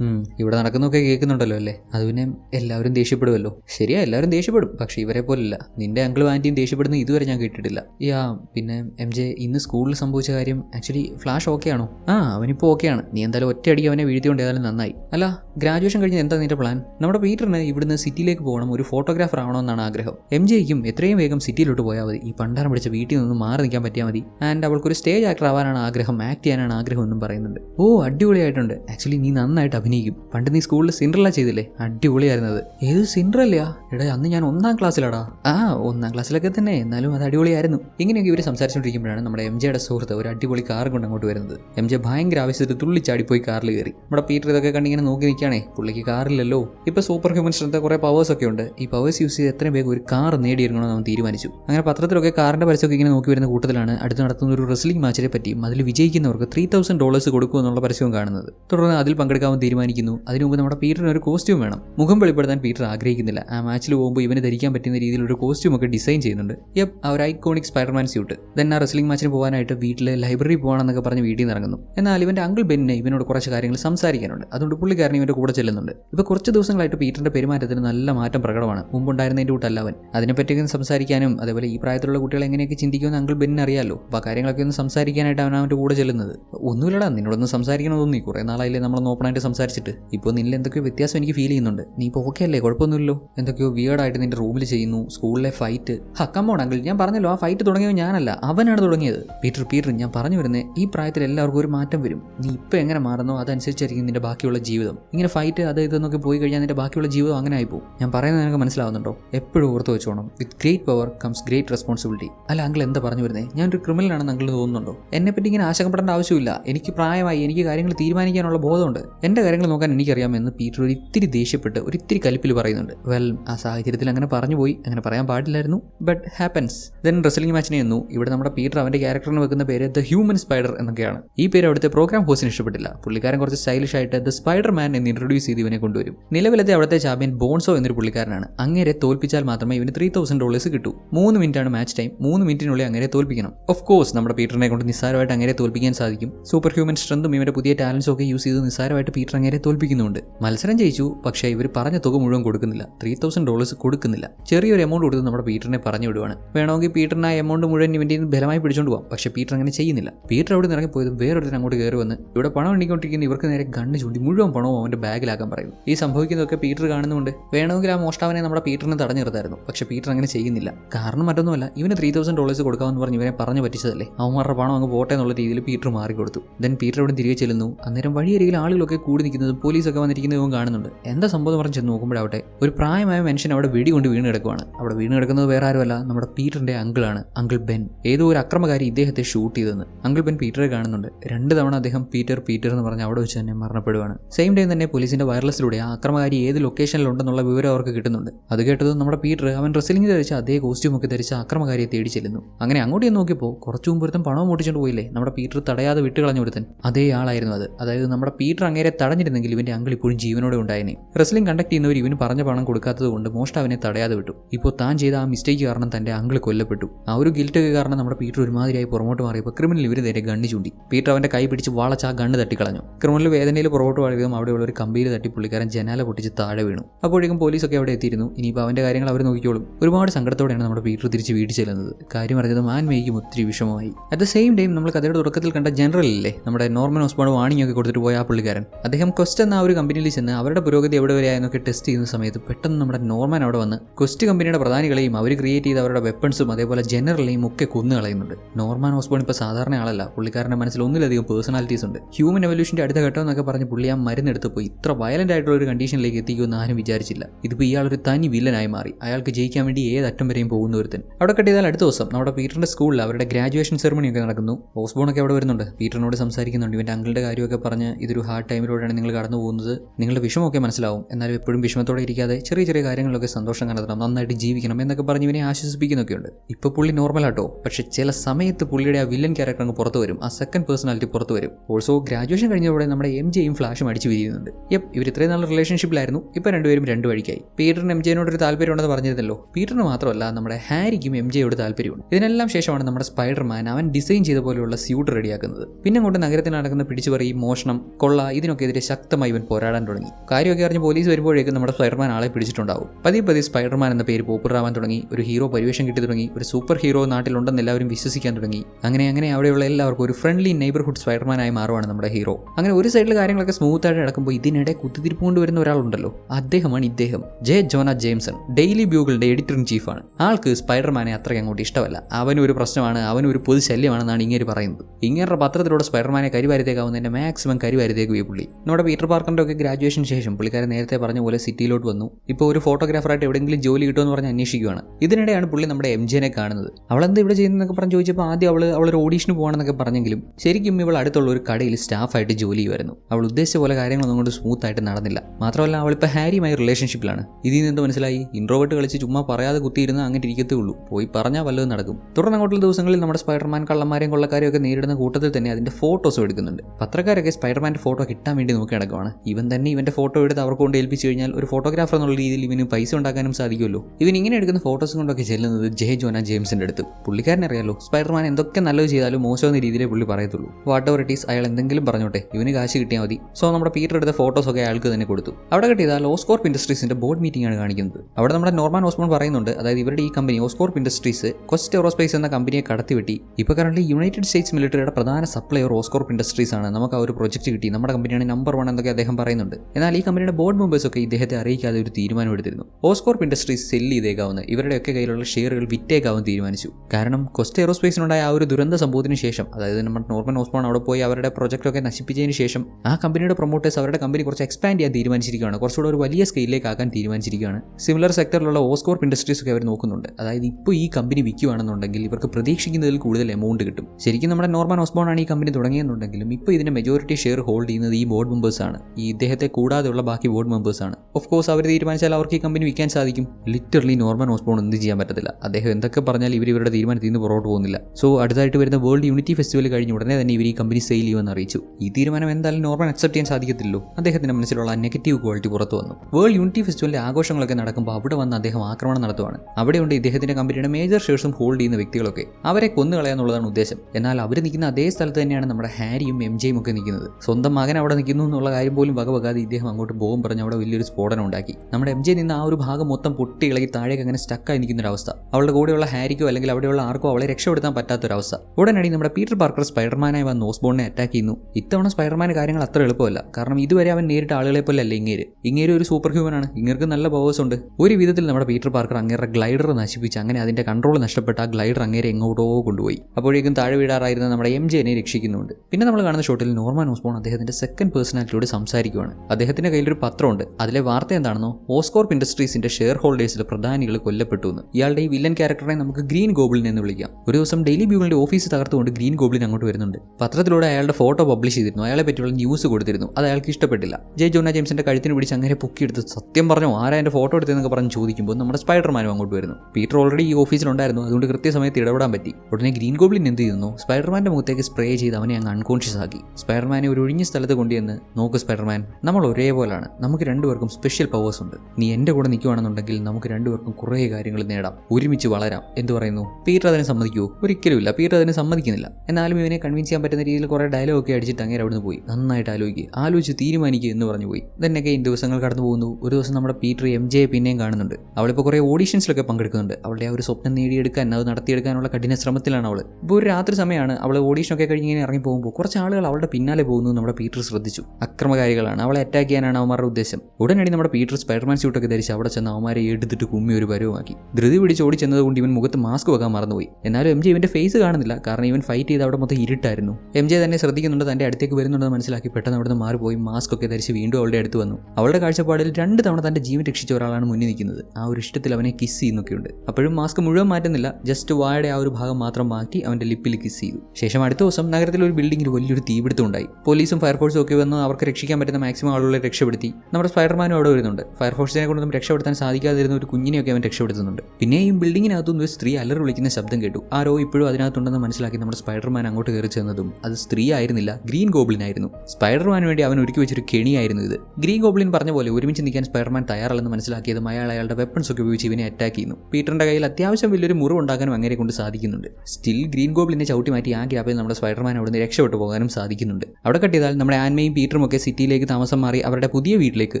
ഇവിടെ നടക്കുന്നൊക്കെ കേൾക്കുന്നുണ്ടല്ലോ അല്ലേ? അത് പിന്നെ എല്ലാവരും ദേഷ്യപ്പെടുമല്ലോ ശരിയാ എല്ലാവരും ദേഷ്യപ്പെടും. പക്ഷേ ഇവരെ പോലല്ല. നിന്റെ അങ്കിളും ആന്റിയും ദേഷ്യപ്പെടുന്ന ഇതുവരെ ഞാൻ കേട്ടിട്ടില്ല. യാ പിന്നെ എം ജെ ഇന്ന് സ്കൂളിൽ സംഭവിച്ച കാര്യം ആക്ച്വലി ഫ്ലാഷ് ഓക്കെ ആണോ? ആ അവനിപ്പോൾ ഓക്കെയാണ് നീ എന്തായാലും ഒറ്റയടിക്ക് അവനെ വീഴ്ത്തിക്കൊണ്ട് ഏതായാലും നന്നായി. അല്ല ഗ്രാജുവേഷൻ കഴിഞ്ഞ് എന്താ നിന്റെ പ്ലാൻ നമ്മുടെ പീറ്ററിന് ഇവിടുന്ന് സിറ്റിയിലേക്ക് പോകണം ഒരു ഫോട്ടോഗ്രാഫർ ആവണമെന്നാണ് ആഗ്രഹം. എം ജെയ്ക്കും എത്രയും വേഗം സിറ്റിയിലോട്ട് പോയാൽ മതി. ഈ പണ്ടാരം പിടിച്ച വീട്ടിൽ നിന്ന് മാറി നിൽക്കാൻ പറ്റിയാൽ മതി. ആൻഡ് അവൾക്കൊരു സ്റ്റേജ് ആക്ടർ ആവാനാണ് ആഗ്രഹം ആക്ട് ചെയ്യാനാണ് ആഗ്രഹം എന്നും പറയുന്നുണ്ട്. ഓ അടിപൊളിയായിട്ടുണ്ട്. ആക്ച്വലി നീ നന്നായിട്ട് അഭിനയിക്കും. പണ്ട് നീ സ്കൂളിൽ സിൻഡ്രല്ല ചെയ്തില്ലേ? അടിപൊളിയായിരുന്നത്. ഏത് സിൻഡ്രല്ലയാ എടാ അന്ന് ഞാൻ ഒന്നാം ക്ലാസ്സിലാടാ ആ ഒന്നാം ക്ലാസ്സിലൊക്കെ തന്നെ. എന്നാലും അത് അടിപൊളിയായിരുന്നു. ഇങ്ങനെയൊക്കെ ഇവർ സംസാരിച്ചുകൊണ്ടിരിക്കുമ്പോഴാണ് നമ്മുടെ എം ജെയുടെ സുഹൃത്ത് ഒരു അടിപൊളി കാർ കൊണ്ട് അങ്ങോട്ട് വരുന്നത്. എം ജെ ഭയങ്കര ആവശ്യത്തിൽ തുള്ളിച്ചാടിപ്പോയി കാറിൽ കയറി. നമ്മുടെ പീറ്റർ ഇതൊക്കെ കണ്ടിങ്ങനെ നോക്കി നിൽക്കുകയാണേ. പുള്ളിക്ക് കാറില്ലല്ലോ. ഇപ്പൊ സൂപ്പർ ഹ്യൂമൻ സ്ട്രെങ്ത് കുറേ പവേഴ്സ് ഒക്കെ ഉണ്ട്. ഈ പവേഴ്സ് യൂസ് ചെയ്ത് എത്രയും വേഗം ഒരു കാർ നേടിയെടുക്കണമെന്ന് അവൻ തീരുമാനിച്ചു. അങ്ങനെ പത്രത്തിലൊക്കെ കാറിന്റെ പരസ്യമൊക്കെ ഇങ്ങനെ നോക്കി വരുന്ന കൂട്ടത്തിലാണ് അടുത്ത് നടത്തുന്ന ഒരു റെസ്ലിംഗ് മാച്ചിനെ പറ്റിയും അതിൽ വിജയിക്കുന്നവർക്ക് ത്രീ തൗസൻഡ് ഡോളേഴ്സ് കൊടുക്കും എന്നുള്ള പരസ്യവും കാണുന്നത്. തുടർന്ന് അതിൽ പങ്കെടുക്കാൻ തീരുമാനിക്കുന്നു. അതിനു മുമ്പ് നമ്മുടെ പീറ്ററിന് ഒരു കോസ്റ്റ്യൂം വേണം. മുഖം വെളിപ്പെടുത്താൻ പീറ്റർ ആഗ്രഹിക്കുന്നില്ല. ആ മാച്ചിൽ പോകുമ്പോൾ ഇവന് ധരിക്കാൻ പറ്റുന്ന രീതിയിൽ ഒരു കോസ്റ്റ്യൂം ഒക്കെ ഡിസൈൻ ചെയ്യുന്നുണ്ട്. യപ്പ് ആ ഒരു ഐക്കോണിക് സ്പൈഡർമാൻ സ്യൂട്ട്. ദെൻ ആ റെസ്ലിംഗ് മാച്ചിന് പോകാനായിട്ട് വീട്ടിൽ ലൈബ്രറി പോകണമെന്നൊക്കെ പറഞ്ഞ് വീട്ടിൽ നിന്ന് ഇറങ്ങുന്നു. എന്നാൽ ഇവന്റെ അങ്കിൾ ബെന്നെ ഇവനോട് കുറച്ച് കാര്യങ്ങൾ സംസാരിക്കാനുണ്ട്. അതുകൊണ്ട് പുള്ളിക്കാരൻ ഇവന്റെ കൂടെ ചെല്ലുന്നുണ്ട്. ഇപ്പോൾ കുറച്ച് ദിവസങ്ങളായിട്ട് പീറ്ററിന്റെ പെരുമാറ്റത്തിന് നല്ല മാറ്റം പ്രകടമാണ്. മുമ്പുണ്ടായിരുന്നതിന്റെ കൂട്ടല്ല അവൻ. അതിനെപ്പറ്റിയൊക്കെ സംസാരിക്കാനും അതേപോലെ ഈ പ്രായത്തിലുള്ള കുട്ടികൾ എങ്ങനെയൊക്കെ ചിന്തിക്കുമെന്ന് അങ്കിൾ ബെന്നിന് അറിയാമല്ലോ അപ്പോൾ ആ കാര്യങ്ങളൊക്കെ ഒന്ന് സംസാരിക്കാനായിട്ട് അവൻ അവന്റെ കൂടെ ചെല്ലുന്നത്. ഒന്നുമില്ലടാ നിന്നോടൊന്ന് സംസാരിക്കണമെന്ന് തോന്നി. കുറേ നാളായില്ലേ നമ്മൾ ഓപ്പണായിട്ട് സംസാരിച്ചിട്ട്. ഇപ്പോൾ നിന്നിൽ എന്തൊക്കെയോ വ്യത്യാസം എനിക്ക് ഫീൽ ചെയ്യുന്നുണ്ട്. നീ ഇപ്പോൾ ഓക്കെ അല്ലേ? കുഴപ്പമൊന്നുമില്ലല്ലോ. എന്തൊക്കെയോ വിയേർഡായിട്ട് നിന്റെ റൂമിൽ ചെയ്യുന്നു. സ്കൂളിലെ ഫൈറ്റ് ഹക്കമ്മോൺ അങ്കിൾ ഞാൻ പറഞ്ഞല്ലോ ആ ഫൈറ്റ് തുടങ്ങിയത് ഞാനല്ല. അവനാണ് തുടങ്ങിയത്. പീറ്റർ പീറ്റർ ഞാൻ പറഞ്ഞു വരുന്നത് ഈ പ്രായത്തിൽ എല്ലാവർക്കും ഒരു മാറ്റം വരും. നീ ഇപ്പോൾ എങ്ങനെ മാറുന്നോ അതനുസരിച്ചായിരിക്കും നിന്റെ ബാക്കിയുള്ള ജീവിതം. ഇങ്ങനെ ഫൈറ്റ് അത് ഇതെന്നൊക്കെ പോയി കഴിഞ്ഞാൽ നിന്റെ ബാക്കിയുള്ള ജീവിതം അങ്ങനെ ആയിപ്പോവും. ഞാൻ പറയുന്നത് നിനക്ക് മനസ്സിലാവുന്നുണ്ടോ? എപ്പോഴും ഓർത്ത് വെച്ചോണം. With great power comes great responsibility അല്ല അങ്കിൾ എന്താ പറഞ്ഞു വരുന്നത് ഞാനൊരു ക്രിമിനലാണെന്ന് അങ്കിൾ തോന്നുന്നുണ്ടോ? എന്നെ പറ്റി ഇങ്ങനെ ആശങ്കപ്പെടേണ്ട ആവശ്യമില്ല. എനിക്ക് പ്രായമായി എനിക്ക് കാര്യങ്ങൾ തീരുമാനിക്കാനുള്ള ബോധമുണ്ട്. എന്റെ കാര്യങ്ങൾ നോക്കാൻ എനിക്കറിയാമെന്ന് പീറ്റർ ഒരു ഇത്തിരി ദേഷ്യപ്പെട്ട് ഒരു ഇത്തിരി കലിപ്പിൽ പറയുന്നുണ്ട്. വെൽ ആ സാഹചര്യത്തിൽ അങ്ങനെ പറഞ്ഞു പോയി. അങ്ങനെ പറയാൻ പാടില്ലായിരുന്നു. ബട്ട് ഹാപ്പൻസ് ദെൻ റെസ്ലിംഗ് മാച്ചിനെ എന്നു ഇവിടെ നമ്മുടെ പീറ്റർ അവന്റെ ക്യാരക്ടറിന് വെക്കുന്ന പേര് ദ ഹ്യൂമൻ സ്പൈഡർ എന്നൊക്കെയാണ്. ഈ പേര് അവിടുത്തെ പ്രോഗ്രാം ഹോസ്റ്റിന് ഇഷ്ടപ്പെട്ടില്ല. പുള്ളിക്കാരൻ കുറച്ച് സ്റ്റൈലിഷ് ആയിട്ട് ദ സ്പൈഡർ മാൻ എന്ന് ഇൻട്രൊഡ്യൂസ് ചെയ്ത് ഇവനെ കൊണ്ടുവരും. നിലവിലത്തെ അവിടുത്തെ ചാമ്പ്യൻ ബോൺസോ എന്നൊരു പുള്ളിക്കാരനാണ്. അങ്ങേരെ തോൽപ്പിച്ചാൽ മാത്രമേ ഇവന് ത്രീ തൗസൻഡ് ഡോളേഴ്സ് കിട്ടൂ. മൂന്ന് മിനിറ്റാണ് മാച്ച് ടൈം മൂന്ന് മിനിറ്റിനുള്ളിൽ അങ്ങനെ തോൽപ്പിക്കണം. ഓഫ് കോഴ്സ് നമ്മുടെ പീറ്ററിനെ കൊണ്ട് നിസ്സാരമായിട്ട് അങ്ങനെ തോൽപ്പിക്കാൻ സാധിക്കും. സൂപ്പർ ഹ്യൂമൻ സ്ട്രെങ്തും ഇവന്റെ പുതിയ ടാലൻസും ഒക്കെ യൂസ് ചെയ്ത് നിസ്സാരമായിട്ട് പീറ്റർ അങ്ങനെ തോൽപ്പിക്കുന്നുണ്ട്. മത്സരം ജയിച്ചു. പക്ഷേ ഇവർ പറഞ്ഞ തുക മുഴുവൻ കൊടുക്കുന്നില്ല. ത്രീ തൗസൻഡ് ഡോളേഴ്സ് കൊടുക്കുന്നില്ല. ചെറിയൊരു എമൗണ്ട് കൊടുത്ത് നമ്മുടെ പീറ്ററിനെ പറഞ്ഞു വിടുവാണ്. വേണമെങ്കിൽ പീറ്ററിന് ആ എമൗണ്ട് മുഴുവൻ ഇവന്റെ ബലമായി പിടിച്ചുകൊണ്ട് പോകാം പക്ഷേ പീറ്റർ അങ്ങനെ ചെയ്യുന്നില്ല. പീറ്റർ അവിടെ നിന്ന് ഇറങ്ങിപ്പോയത് വേറൊരുത്തൻ അങ്ങോട്ട് കയറി വന്ന് ഇവിടെ പണം എണ്ണിക്കൊണ്ടിരിക്കുന്ന ഇവർക്ക് നേരെ കണ്ണ് ചൂണ്ടി മുഴുവൻ പണവും അവന്റെ ബാഗിലാക്കാൻ പറയുന്നു. ഈ സംഭവിക്കുന്നതൊക്കെ പീറ്റർ കാണുന്നുണ്ട്. വേണമെങ്കിൽ ആ മോഷ്ടാവിനെ നമ്മുടെ പീറ്ററിനെ തടഞ്ഞു നിർത്തായിരുന്നു. പക്ഷേ പീറ്റർ അങ്ങനെ ചെയ്യുന്നില്ല. കാരണം മറ്റൊന്നുമല്ല ഇവന് ത്രീ തൗസൻഡ് ഡോളേഴ്സ് കൊടുക്കാമെന്ന് പറഞ്ഞ് ഇവനെ പറഞ്ഞു പറ്റിച്ചതല്ലേ? അവന്മാരുടെ പണം അങ്ങ് പോട്ടെ എന്നുള്ള രീതിയിൽ പീറ്റർ മാറി കൊടുത്തു. ദെൻ പീറ്റർ അവിടെ തിരികെ ചെല്ലുന്നു. അന്നേരം വഴിയരികിൽ ആളുകളൊക്കെ കൂടി നിൽക്കുന്നതും പോലീസൊക്കെ വന്നിരിക്കുന്നതും കാണുന്നുണ്ട്. എന്താ സംഭവം പറഞ്ഞ് ചെന്ന് നോക്കുമ്പോഴാവട്ടെ ഒരു പ്രായമായ മനുഷ്യൻ അവിടെ വെടി കൊണ്ട് വീണ് കിടക്കുവാണ്. അവിടെ വീണ് കിടക്കുന്നത് വേറെ ആരുമല്ല നമ്മുടെ പീറ്ററിന്റെ അങ്കിളാണ് അങ്കിൾ ബെൻ. ഏതോ ഒരു അക്രമകാരി ഇദ്ദേഹത്തെ ഷൂട്ട് ചെയ്തെന്ന് അങ്കിൾ ബെൻ പീറ്ററെ കാണുന്നുണ്ട്. രണ്ട് തവണ അദ്ദേഹം പീറ്റർ പീറ്റർ എന്ന് പറഞ്ഞ് അവിടെ വെച്ച് തന്നെ മരണപ്പെടുവാണ്. സെയിം ടൈം തന്നെ പോലീസിന്റെ വയർലെസ്സിലൂടെ ആ അക്രമകാരി ഏത് ലൊക്കേഷനിലുണ്ടെന്നുള്ള വിവരം അവർക്ക് കിട്ടുന്നുണ്ട്. അത് കേട്ടത് നമ്മുടെ പീറ്റർ അവൻ റെസ്ലിംഗ് ധരിച്ച അതേ കോസ്റ്റ്യൂം ഒക്കെ ധരിച്ച അക്രമകാരിയെ തേടി ചെല്ലുന്നു. അങ്ങനെ അങ്ങോട്ട് നോക്കിയപ്പോൾ കുറച്ചു മുമ്പ് ഒരുത്തൻ പണവും മുട്ടിച്ചുകൊണ്ട് പോയില്ലേ? നമ്മുടെ പീറ്റർ തടയാതെ വിട്ടുകളഞ്ഞ ഒരുത്തൻ. അതേ ആളായിരുന്നു അത്. അതായത് നമ്മുടെ പീറ്റർ അങ്ങേരെ തടഞ്ഞിരുന്നെങ്കിൽ ഇവന്റെ അങ്കിൾ ഇപ്പോഴും ജീവനോടെ ഉണ്ടായേനെ. റെസ്ലിംഗ് കണ്ടക്ട് ചെയ്യുന്നവർ ഇവന് പറഞ്ഞ പണം കൊടുക്കാത്തത് കൊണ്ട് മോഷ്ടാവിനെ തടയാതെ വിട്ടു. ഇപ്പോൾ താൻ ചെയ്ത ആ മിസ്റ്റേക്ക് കാരണം തന്റെ അങ്കിൾ കൊല്ലപ്പെട്ടു. ആ ഒരു ഗിൽറ്റൊക്കെ കാരണം നമ്മുടെ പീറ്റർ ഒരുമാതിരിയായി പുറമോട്ട് മാറിയപ്പോൾ ക്രിമിനൽ ഇവർ നേരെ ഗണ്ണ് ചൂണ്ടി. പീറ്റർ അവന്റെ കൈ പിടിച്ച് വളച്ച് ആ ഗണ്ണ് തട്ടിക്കളഞ്ഞു. ക്രിമിനൽ വേദനയിൽ പുറകോട്ട് അവിടെ അവിടെയുള്ള ഒരു കമ്പിയിൽ തട്ടി പുള്ളിക്കാരൻ ജനാല പൊട്ടിച്ച് താഴെ വീണു. അപ്പോഴേക്കും പോലീസൊക്കെ അവിടെ എത്തിയിരുന്നു. ഇനിയിപ്പോൾ അവന്റെ കാര്യങ്ങൾ അവർ നോക്കിക്കോളും. ഒരുപാട് സങ്കടത്തോടെയാണ് നമ്മുടെ പീറ്റർ തിരിച്ച് വീട്ടിൽ ചെല്ലുന്നത്. കാര്യം അറിഞ്ഞതും ആൻമേയ്ക്കും ഒത്തിരി വിഷമമായി. അറ്റ് ദ സെയിം ടൈം നമ്മൾ കഥയുടെ തുടക്കത്തിൽ കണ്ട ജനറൽ അല്ലേ നമ്മുടെ നോർമൻ ഹോസ്പാട് വാണിംഗ് ഒക്കെ കൊടുത്തിട്ട് പോയ ആ പുള്ളിക്കാരൻ. അദ്ദേഹം ക്വസ്റ്റ് എന്ന ആ ഒരു കമ്പനിയിൽ ചെന്ന് അവരുടെ പുരോഗതി എവിടെ വരെയായെന്നൊക്കെ ടെസ്റ്റ് ചെയ്യുന്ന സമയത്ത് പെട്ടെന്ന് നമ്മുടെ നോർമൻ അവിടെ വന്ന് ക്വസ്റ്റ് കമ്പനിയുടെ പ്രധാനികളെയും അവർ ക്രിയേറ്റ് ചെയ്ത അവരുടെ വെപ്പൺസും അതേപോലെ ജനറലെയും ഒക്കെ കൊന്നു കളയുന്നുണ്ട്. നോർമാൻ ഹോസ്ബോൺ ഇപ്പോൾ സാധാരണ ആളല്ല. പുള്ളിക്കാരന്റെ മനസ്സിൽ ഒന്നിലധികം പേഴ്സണാലിറ്റീസ് ഉണ്ട്. ഹ്യൂമൻ എവല്യൂഷന്റെ അടുത്ത ഘട്ടം എന്നൊക്കെ പറഞ്ഞ് പുള്ളി ആ മരുന്നെടുത്ത് പോയി. ഇത്ര വയലന്റ് ആയിട്ടുള്ള ഒരു കണ്ടീഷനിലേക്ക് എത്തിക്കുമെന്ന് ആരും വിചാരിച്ചില്ല. ഇതിപ്പോൾ ഇയാൾ ഒരു തനി വില്ലനായി മാറി. അയാൾക്ക് ജയിക്കാൻ വേണ്ടി ഏത് അറ്റം വരെയും പോകുന്ന ഒരുത്തൻ. അവിടെ കെട്ടിയതാൽ അടുത്ത ദിവസം നമ്മുടെ പീറ്ററിന്റെ സ്കൂളിൽ അവരുടെ ഗ്രാജുവേഷൻ സെറമണി ഒക്കെ നടക്കുന്നു. ഹോസ്ബോൺ ഒക്കെ അവിടെ വരുന്നുണ്ട്. പീറ്ററിനോട് സംസാരിക്കുന്നുണ്ട്. ഇവന്റെ അങ്കിളുടെ കാര്യമൊക്കെ പറഞ്ഞ് ഇതൊരു ഹാർഡ് ടൈമിലൂടെയാണ് നിങ്ങൾ കടന്നു പോകുന്നത് നിങ്ങളുടെ വിഷമമൊക്കെ മനസ്സിലാവും. എന്നാലും എപ്പോഴും വിഷമത്തോടെ ഇരിക്കാതെ ചെറിയ ചെറിയ കാര്യങ്ങളിലൊക്കെ സന്തോഷം കണ്ടെത്തണം. നന്നായി നന്നായിട്ട് ജീവിക്കണം എന്നൊക്കെ പറഞ്ഞ് ഇവനെ ആശ്വസിപ്പിക്കുന്നൊക്കെയുണ്ട്. ഇപ്പോൾ പുള്ളി നോർമലാട്ടോ പക്ഷെ ചില സമയത്ത് പുള്ളിയുടെ ആ വില്ലൻ ക്യാരക്ടർ അങ്ങ് പുറത്തു വരും. ആ സെക്കൻഡ് പേഴ്സണാലിറ്റി പുറത്തു വരും. ഓൾസോ ഗ്രാജുവേഷൻ കഴിഞ്ഞതോടെ നമ്മുടെ എം ജെയും ഫ്ലാഷും അടിച്ചു വിരിയുന്നുണ്ട്. യപ്പ് ഇവർ ഇത്രയും നല്ല റിലേഷൻഷിപ്പിലായിരുന്നു ഇപ്പോൾ രണ്ടുപേരും രണ്ട് വഴിക്കായി. പീറ്ററിന് എം ജെനോട് ഒരു താല്പര്യമുണ്ടെന്ന് പറഞ്ഞിരുന്നല്ലോ. പീറ്ററിന് മാത്രമല്ല നമ്മുടെ ഹാരിക്കും എം ജെയോട് താല്പര്യമുണ്ട്. ഇതിനെല്ലാം ശേഷമാണ് നമ്മുടെ സ്പൈഡർമാൻ അവൻ ഡിസൈൻ ചെയ്ത പോലെയുള്ള സ്യൂട്ട് റെഡിയാക്കുന്നത് പിന്നെ അങ്ങോട്ട് നഗരത്തിൽ നടക്കുന്ന പിടിച്ചുപറി മോഷണം കൊള്ള ഇതിനൊക്കെ എതിരെ ശക്തമായി ഇവൻ പോരാടാൻ തുടങ്ങി. കാര്യമൊക്കെ അറിഞ്ഞ് പോലീസ് വരുമ്പോഴേക്കും നമ്മുടെ സ്പൈഡർമാൻ ആളെ പിടിച്ചിട്ടുണ്ടാവും. പതിയെ പതിയെ സ്പൈഡർമാൻ എന്ന പേര് പോപ്പുലർ ആവാൻ തുടങ്ങി ഒരു ഹീറോ പരിവേഷം കിട്ടി തുടങ്ങി ഒരു സൂപ്പർ ഹീറോ നാട്ടിലുണ്ടെന്ന് എല്ലാവരും വിശ്വസിക്കാൻ തുടങ്ങി. അങ്ങനെ അങ്ങനെ അവിടെയുള്ള എല്ലാവർക്കും ഒരു ഫ്രണ്ട്ലി നെയ്ബർഹുഡ് സ്പൈഡർമാനായി മാറുവാണ് നമ്മുടെ ഹീറോ. അങ്ങനെ ഒരു സൈഡിൽ കാര്യങ്ങളൊക്കെ സ്മൂത്ത് ആയിട്ട് നടക്കുമ്പോൾ ഇതിനിടെ കുത്തിത്തിരിപ്പ് കൊണ്ടുവരുന്ന ഒരാളുണ്ടല്ലോ. അദ്ദേഹമാണ് ഇദ്ദേഹം. ജെ. ജോന ജെയിംസൺ ഡെയിലി ബ്യൂഗിളുടെ എഡിറ്റർ ഇൻ ചീഫാണ് ആൾക്ക് സ്പൈഡർമാനെ അത്രയ്ക്ക് അങ്ങോട്ട് ഇഷ്ടമല്ല. അവനും ഒരു പ്രശ്നമാണ് അവനും ഒരു പൊതു ശല്യമാണെന്നാണ് ഇങ്ങനെ പറയുന്നത്. ഇങ്ങനെ പത്രത്തിലൂടെ സ്പൈഡർമാനെ കരിവാരിത്തേക്കാവുന്നതിന്റെ മാക്സിമം കരിവാരിത്തേക്ക് പുള്ളി. നമ്മുടെ പീറ്റർ പാർക്കറിന്റെ ഒക്കെ ഗ്രാജുവേഷൻ ശേഷം പുള്ളിക്കാരൻ നേരത്തെ പറഞ്ഞ പോലെ സിറ്റിയിലോട്ട് വന്നു. ഇപ്പോൾ ഒരു ഫോട്ടോഗ്രാഫറായിട്ട് എവിടെയെങ്കിലും ജോലി കിട്ടുമെന്ന് പറഞ്ഞ് അന്വേഷിക്കുകയാണ് ഇതിനിടെയാണ് പുള്ളി നമ്മുടെ എം ജെനെ കാണുന്നത്. അവളെന്താ ഇവിടെ ചെയ്യുന്നതെന്നൊക്കെ പറഞ്ഞ് ചോദിച്ചപ്പോൾ ആദ്യം അവൾ അവളൊരു ഓഡീഷന് പോകണമെന്നൊക്കെ പറഞ്ഞെങ്കിലും ശരിക്കും ഇവൾ അടുത്തുള്ള ഒരു കടയിൽ സ്റ്റാഫായിട്ട് ജോലി ചെയ്യുമായിരുന്നു. അവൾ ഉദ്ദേശിച്ച പോലെ കാര്യങ്ങളൊന്നും കൊണ്ട് സ്മൂത്ത് ആയിട്ട് നടന്നില്ല. മാത്രമല്ല അവളിപ്പോൾ ഹാരിയുമായി റിലേഷൻഷിപ്പിലാണ് ഇതിൽ നിന്ന് എന്ത് മനസ്സിലായി? ഇൻട്രോവേർട്ട് കളിച്ച് ചുമ്മാ പറയാതെ കുത്തിയിരുന്ന അങ്ങനെ ഇരിക്കത്തേ ഉള്ളൂ. പോയി പറഞ്ഞാൽ വല്ലതും നടക്കും. തുടർന്ന് അങ്ങോട്ടുള്ള ദിവസങ്ങളിൽ നമ്മുടെ സ്പൈഡർമാൻ കള്ളന്മാരെയും കൊള്ളക്കാരെയും ഒക്കെ നേരിടുന്ന കൂട്ടത്തിൽ തന്നെ അതിന്റെ ഫോട്ടോസും എടുക്കുന്നുണ്ട്. പത്രക്കാരൊക്കെ സ്പൈഡർമാന്റെ ഫോട്ടോ കിട്ടാൻ വേണ്ടി നോക്കി നടക്കുവാണ്. ഇവൻ തന്നെ ഇവന്റെ ഫോട്ടോ എടുത്ത് അവർക്ക് കൊണ്ട് ഏൽപ്പിച്ചു കഴിഞ്ഞാൽ ഒരു ഫോട്ടോഗ്രാഫർ എന്നുള്ള രീതിയിൽ ഇവന് പൈസ ഉണ്ടാക്കാനും സാധിക്കുമല്ലോ. ഇവൻ ഇങ്ങനെ എടുക്കുന്ന ഫോട്ടോസ് കൊണ്ടൊക്കെ ചെല്ലുന്നത് ജെ ജോന ജെയിംസിന്റെ അടുത്ത്. പുള്ളിക്കാരനെ അറിയാലോ? സ്പൈഡർമാൻ എന്തൊക്കെ നല്ലത് ചെയ്താലും മോശമെന്ന രീതിയിലേ പുള്ളി പറയത്തുള്ളൂ. വാട്ട് എവർ ഇറ്റ് ഈസ് അയാൾ എന്തെങ്കിലും പറഞ്ഞോട്ടെ. ഇവന് കാശ് കിട്ടിയാൽ മതി. സോ നമ്മുടെ പീറ്റർ എടുത്ത ഫോട്ടോസ് ഒക്കെ അയാൾക്ക് തന്നെ കൊടുത്തു. അവിടെ കിട്ടിയത് ഓസ്കോർപ്പ് ഇൻഡസ്ട്രീസിന്റെ ബോർഡ് മീറ്റിംഗ് ആണ് കാണിക്കുന്നത്. അവിടെ നമ്മുടെ നോർമാൻ ഓസ്മോൺ പറയുന്നുണ്ട് അതായത് ഇവരുടെ ഈ company Oscorp industries Quest Aerospace എന്ന കമ്പനിയെ കടത്തിവെട്ടി ഇപ്പോൾ കറണ്ട്ലി യുണൈറ്റഡ് സ്റ്റേറ്റ്സ് മിലിറ്ററിയുടെ പ്രധാന സപ്ലയർ ഓസ്കോർപ്പ് ഇൻഡസ്ട്രീസ് ആണ്. നമുക്ക് ആ ഒരു പ്രൊജക്ട് കിട്ടി. നമ്മുടെ കമ്പനിയാണ് നമ്പർ വൺ എന്നൊക്കെ അദ്ദേഹം പറയുന്നുണ്ട്. എന്നാൽ ഈ കമ്പനിയുടെ ബോർഡ് മെമ്പേഴ്സ് ഒക്കെ ഇദ്ദേഹത്തെ അറിയിക്കാതെ ഒരു തീരുമാനം എടുത്തിരുന്നു. ഓസ്കോർപ്പ് ഇൻഡസ്ട്രീസ് സെല്ല് ചെയ്തേക്കാവുന്ന ഇവരുടെയൊക്കെ കയ്യിലുള്ള ഷെയറുകൾ വിറ്റേക്കാവും തീരുമാനിച്ചു. കാരണം കൊസ്റ്റ് എയറോസ്പേസിനുണ്ടായ ആ ഒരു ദുരന്ത സംഭവത്തിന് ശേഷം അതായത് നമ്മുടെ നോർമൻ ഓസ്മോൺ അവിടെ പോയി അവരുടെ പ്രൊജക്റ്റൊക്കെ നശിപ്പിച്ചതിന് ശേഷം ആ കമ്പനിയുടെ പ്രൊമോട്ടേഴ്സ് അവരുടെ കമ്പനി കുറച്ച് എക്സ്പാൻഡ് ചെയ്യാൻ തീരുമാനിച്ചിരിക്കുകയാണ്. കുറച്ചുകൂടെ ഒരു വലിയ സ്കെയിലേക്ക് ആക്കാൻ തീരുമാനിച്ചിരിക്കുകയാണ്. സിമിലർ സെക്ടറിലുള്ള ഓസ്കോർപ്പ് ഇൻഡസ്ട്രീസ് ഒക്കെ അവർ നോക്കുന്നുണ്ട്. അതായത് ഇപ്പോൾ ഈ കമ്പനി വിൽക്കുകയാണെന്നുണ്ടെങ്കിൽ ഇവർക്ക് പ്രതീക്ഷിക്കുന്നതിൽ കൂടുതൽ എമൗണ്ട് കിട്ടും. ശരിക്കും നമ്മുടെ നോർമൻ ഓസ്ബോൺ ആണ് ഈ കമ്പനി തുടങ്ങിയെന്നുണ്ടെങ്കിലും ഇപ്പോൾ ഇതിന്റെ മെജോറിറ്റി ഷെയർ ഹോൾഡ് ചെയ്യുന്നത് ഈ ബോർഡ് മെമ്പേഴ്സാണ് ഈ ഇദ്ദേഹത്തെ കൂടാതെയുള്ള ബാക്കി ബോർഡ് മെമ്പേഴ്സാണ് ഓഫ് കോഴ്സ് അവർ തീരുമാനിച്ചാൽ അവർക്ക് ഈ കമ്പനി വിൽക്കാൻ സാധിക്കും. ലിറ്ററലി നോർമൻ ഓസ്ബോൺ എന്ത് ചെയ്യാൻ പറ്റത്തില്ല. അദ്ദേഹം എന്തൊക്കെ പറഞ്ഞാൽ ഇവർ ഇവരുടെ തീരുമാനത്തിൽ നിന്ന് പുറകോട്ട് പോകുന്നില്ല. സോ അടുത്തായിട്ട് വരുന്ന വേൾഡ് യൂണിറ്റി ഫെസ്റ്റിവൽ കഴിഞ്ഞ ഉടനെ തന്നെ ഇവർ ഈ കമ്പനി സെയിൽ ചെയ്യുമെന്ന് അറിയിച്ചു. ഈ തീരുമാനം എന്തായാലും നോർമൻ അക്സെപ്റ്റ് ചെയ്യാൻ സാധിക്കത്തില്ലോ അദ്ദേഹത്തിന്റെ മനസ്സിലുള്ള നെഗറ്റീവ് ക്വാളിറ്റി പുറത്തു വന്നു. വേൾഡ് യൂണിറ്റി ഫെസ്റ്റിവലിന്റെ ആഘോഷങ്ങളൊക്കെ നടക്കുമ്പോൾ അവിടെ വന്ന് അദ്ദേഹം ആക്രമണം നടത്തുവാണ്. അവിടെയുണ്ട് ഇദ്ദേഹത്തിന്റെ കമ്പനിയുടെ മേജർ ഷെയർസും ഹോൾഡ് ചെയ്യുന്ന വ്യക്തികളൊക്കെ. അവരെ കൊന്നു കളയാന്നുള്ളതാണ് ഉദ്ദേശം. എന്നാൽ അവർ നിൽക്കുന്ന അതേ സ്ഥലത്ത് തന്നെയാണ് നമ്മുടെ ഹാരിയും എം ജെയും ഒക്കെ നിൽക്കുന്നത്. സ്വന്തം മകൻ അവിടെ നിൽക്കുന്നു എന്നുള്ള കാര്യം പോലും വകവകാതെ ഇദ്ദേഹം അങ്ങോട്ട് പോകും പറഞ്ഞ് അവിടെ വലിയൊരു സ്ഫോടനം ഉണ്ടാക്കി. നമ്മുടെ എം ജെ നിന്ന് ആ ഒരു ഭാഗം മൊത്തം പൊട്ടി ഇളകി താഴേക്ക് അങ്ങനെ സ്റ്റക്കായി നിൽക്കുന്ന ഒരു അവസ്ഥ. അവളുടെ കൂടെയുള്ള ഹാരിക്കോ അല്ലെങ്കിൽ അവിടെയുള്ള ആർക്കോ അവളെ രക്ഷപ്പെടുത്താൻ പറ്റാത്തൊരവസ്ഥ ഉടനടി നമ്മുടെ പീറ്റർ പാർക്കർ സ്പൈഡർമാനായി വന്ന് ഓസ്ബോണിനെ അറ്റാക്ക് ചെയ്യുന്നു. ഇത്തവണ സ്പൈഡർമാൻ കാര്യങ്ങൾ അത്ര എളുപ്പമല്ല. കാരണം ഇതുവരെ അവൻ നേരിട്ട് ആളുകളെ പോലെ അല്ല ഇങ്ങേര്. ഇങ്ങേര് ഒരു സൂപ്പർ ഹ്യൂമൻ ആണ്. ഇങ്ങേർക്ക് നല്ല പവേഴ്സ് ഉണ്ട്. ഒരു വിധത്തിൽ നമ്മുടെ പീറ്റർ പാർക്കർ അങ്ങേറെ ഗ്ലൈഡർ നശിപ്പിച്ച് അങ്ങനെ അതിന്റെ കൺട്രോൾ നഷ്ടപ്പെട്ട ആ ഗ്ലൈഡർ അങ്ങേരെ എങ്ങോട്ടോ കൊണ്ടുപോയി. അപ്പോഴേക്കും താഴെ വീടാറായിരുന്ന നമ്മുടെ എം ജെനെ രക്ഷിക്കുന്നുണ്ട്. പിന്നെ നമ്മൾ കാണുന്ന ഷോട്ടിൽ നോർമാൻ ഓസ്ബോൺ അദ്ദേഹത്തിന്റെ സെക്കൻഡ് പേഴ്സണാലിറ്റിയോട് സംസാരിക്കുകയാണ് അദ്ദേഹത്തിന്റെ കയ്യിലൊരു പത്രമുണ്ട്. അതിലെ വാർത്ത എന്താണെന്നോ? ഓസ്കോർപ്പ് ഇൻഡസ്ട്രീസിന്റെ ഷെയർ ഹോൾഡേഴ്സിലെ പ്രധാനികൾ കൊല്ലപ്പെട്ടു എന്ന്. ഇയാളുടെ ഈ വില്ലൻ ക്യാരക്ടറെ നമുക്ക് ഗ്രീൻ ഗോബിളിൻ എന്ന് വിളിക്കാം. ഒരു ദിവസം ഡെയിലി ബ്യൂഗിളിന്റെ ഓഫീസ് തകർത്തുകൊണ്ട് ഗ്രീൻ ഗോബിളിൻ അങ്ങോട്ട് വരുന്നുണ്ട്. പത്രത്തിലൂടെ അയാളുടെ ഫോട്ടോ പബ്ലിഷ് ചെയ്തിരുന്നു. അയാളെ പറ്റിയുള്ള ന്യൂസ് കൊടുത്തിരുന്നു. അത് അയാൾക്ക് ഇഷ്ടപ്പെട്ടില്ല. ജെ. ജോന ജെയിംസിന്റെ കഴുത്തിന് പിടിച്ച് അങ്ങനെ പൊക്കിയെടുത്ത് സത്യം പറഞ്ഞു ആരാ എന്റെ ഫോട്ടോ എടുത്തതെന്നൊക്കെ പറഞ്ഞ് ചോദിക്കുമ്പോൾ നമ്മുടെ സ്പൈഡർമാനും അങ്ങോട്ട് വരുന്നു. പീറ്റർ ഓൾറെഡി ഈ ഓഫീസിലുണ്ടായിരുന്നു. അതുകൊണ്ട് കൃത്യസമയത്ത് ഇടപെടാൻ പറ്റി. ഉടനെ ഗ്രീൻ ഗോബ്ലിൻ എന്ത് ചെയ്യുന്നു സ്പൈഡർമാന്റെ മുഖത്തേക്ക് സ്പ്രേ ചെയ്ത് അവനെ അങ്ങ് അൺകോൺഷ്യസ് ആക്കി. സ്പൈഡർമാനെ ഒരു ഒഴിഞ്ഞ സ്ഥലത്ത് കൊണ്ടുവന്ന് നോക്ക് സ്പൈഡർമാൻ നമ്മൾ ഒരേപോലാണ്. നമുക്ക് രണ്ടുപേർക്കും സ്പെഷ്യൽ പവേഴ്സ് ഉണ്ട്. നീ എന്റെ കൂടെ നിൽക്കുകയാണെന്നുണ്ടെങ്കിൽ നമുക്ക് രണ്ടുപേർക്കും കുറേ കാര്യങ്ങൾ നേടാം. ഒരുമിച്ച് വളരാം. എന്ത് പറയുന്നു? പീറ്റർ അതിനെ സമ്മതിക്കുമോ ഒരിക്കലുമില്ല. പീറ്റർ അതിനെ സമ്മതിക്കുന്നില്ല. എന്നാലും ഇവനെ കൺവിൻസ് ചെയ്യാൻ പറ്റുന്ന രീതിയിൽ കുറേ ഡയലോഗ് ഒക്കെ അടിച്ചിട്ട് അങ്ങനെ അവിടുന്ന് പോയി. നന്നായിട്ട് ആലോചിക്കുക ആലോചിച്ച് തീരുമാനിക്കുക എന്ന് പറഞ്ഞു പോയി. ഇതന്നെയൊക്കെ ദിവസങ്ങൾ കടന്നു പോകുന്നു. ഒരു ദിവസം നമ്മുടെ പീറ്റർ എം ജെ പിന്നെയും കാണുന്നുണ്ട്. അവളിപ്പോൾ കുറേ ഓഡീഷൻസിലൊക്കെ പങ്കെടുക്കുന്നുണ്ട്. അവളുടെ ആ ഒരു സ്വപ്നം നേടിയെടുക്കാൻ അത് നടത്തിയെടുക്കാനുള്ള കഠിന ശ്രമത്തിലാണ് അവൾ ഇപ്പോൾ ഒരു രാത്രി സമയമാണ്. അവൾ ഓഡീഷനൊക്കെ കഴിഞ്ഞ് ഇങ്ങനെ ഇറങ്ങി പോകുമ്പോൾ കുറച്ച് ആളുകൾ അവളുടെ പിന്നാലെ പോകുന്നു നമ്മുടെ പീറ്റർ ശ്രദ്ധിച്ചു. അക്രമകാരികളാണ്. അവളെ അറ്റാക്ക് ചെയ്യാനാണ് അവന്മാരുടെ ഉദ്ദേശം. ഉടനടി നമ്മുടെ പീറ്റർ സ്പൈഡർമാൻ സ്യൂട്ടൊക്കെ ധരിച്ച് അവിടെ ചെന്ന് അവന്മാരെ എടുത്തിട്ട് കുമ്മി ഒരു പരുവമാക്കി. ധൃതി പിടിച്ച് ഓടി ചെന്നതുകൊണ്ട് ഇവൻ മുഖത്ത് മാസ്ക് വെക്കാൻ മറന്നുപോയി. എന്നാലും എം ജെ ഇവന്റെ ഫേസ് കാണുന്നില്ല. കാരണം ഇവൻ ഫൈറ്റ് ചെയ്ത് അവിടെ മൊത്തം ഇരുട്ടായിരുന്നു. എം ജെ തന്നെ ശ്രദ്ധിക്കുന്നുണ്ട് തന്റെ അടുത്തേക്ക് വരുന്നുണ്ടെന്ന് മനസ്സിലാക്കി പെട്ടെന്ന് അവിടുന്ന് മാറിപ്പോയി. മാസ്ക് ഒക്കെ ധരിച്ച് വീണ്ടും അവളുടെ അടുത്ത് വന്നു. അവളുടെ കാഴ്ചപ്പാടിൽ രണ്ട് തവണ തന്റെ ജീവൻ രക്ഷിച്ച ഒരാളാണ് മുന്നിൽ നിൽക്കുന്നത്. ആ ഒരു ഇഷ്ടത്തിൽ അവനെ കിസ് ചെയ്യുന്നൊക്കെയുണ്ട്. അപ്പോഴും മാസ്ക് മുഴുവൻ മാറ്റുന്നില്ല. ജസ്റ്റ് വായുടെ ആ ഒരു ഭാഗം മാത്രം മാറ്റി അവന്റെ ലിപ്പിൽ കിസ് ചെയ്തു. ശേഷം അടുത്ത ദിവസം നഗരത്തിലെ ഒരു ബിൽഡിംഗിൽ വലിയൊരു തീപിടുത്തം ഉണ്ടായി പോലീസും ഫയർഫോഴ്സും ഒക്കെ വന്ന് അവർക്ക് രക്ഷിക്കാൻ പറ്റുന്ന മാക്സിമം ആളുകളെ രക്ഷപ്പെടുത്തി. നമ്മുടെ സ്പൈഡർമാനും അവിടെ വരുന്നുണ്ട്. ഫയർഫോഴ്സിനെ കൊണ്ടൊന്നും രക്ഷപ്പെടുത്താൻ സാധിക്കാതിരുന്ന ഒരു കുഞ്ഞിനെയൊക്കെ അവൻ രക്ഷപ്പെടുത്തുന്നുണ്ട്. പിന്നെ ഈ ബിൽഡിങ്ങിനകത്തുനിന്ന് ഒരു സ്ത്രീ അലറി വിളിക്കുന്ന ശബ്ദം കേട്ടു. ആരോ ഇപ്പോഴും അതിനകത്തുണ്ടെന്ന് മനസ്സിലാക്കി നമ്മുടെ സ്പൈഡർമാൻ അങ്ങോട്ട് കയറി ചെന്നതും അത് സ്ത്രീ ആയിരുന്നില്ല ഗ്രീൻ ഗോബ്ലിൻ ആയിരുന്നു സ്പൈഡർമാൻ വേണ്ടി അവൻ ഒരുക്കി വെച്ചൊരു കെണിയായിരുന്നു ഇത്. ഗ്രീൻ ഗോബ്ലിൻ പറഞ്ഞ പോലെ ഒരുമിച്ച് നിൽക്കാൻ സ്പൈഡർമാൻ തയ്യാറല്ലെന്ന് മനസ്സിലാക്കിയതും അയാൾ അയാളുടെ വെപ്പൺസ് ഒക്കെ ഉപയോഗിച്ച് ഇവനെ അറ്റാക്ക് ചെയ്യുന്നു. പീറ്ററിന്റെ കയ്യിൽ അത്യാവശ്യം വലിയൊരു മുറിവ് ഉണ്ടാക്കാനും അങ്ങനെ കൊണ്ട് സാധിക്കുന്നുണ്ട്. സ്റ്റിൽ ഗ്രീൻ ഗോബ്ലിനെ ചവിട്ടി മാറ്റി ആ ഗ്യാപ്പിൽ നമ്മുടെ സ്പൈഡർമാൻ അവിടെ നിന്ന് രക്ഷപ്പെട്ടു പോകാനും സാധിക്കുന്നുണ്ട്. അവിടെ കട്ടിയതാൽ നമ്മുടെ ആൻമയും പീറ്ററും ഒക്കെ സിറ്റിയിലേക്ക് താമസം മാറി അവരുടെ പുതിയ വീട്ടിലേക്ക്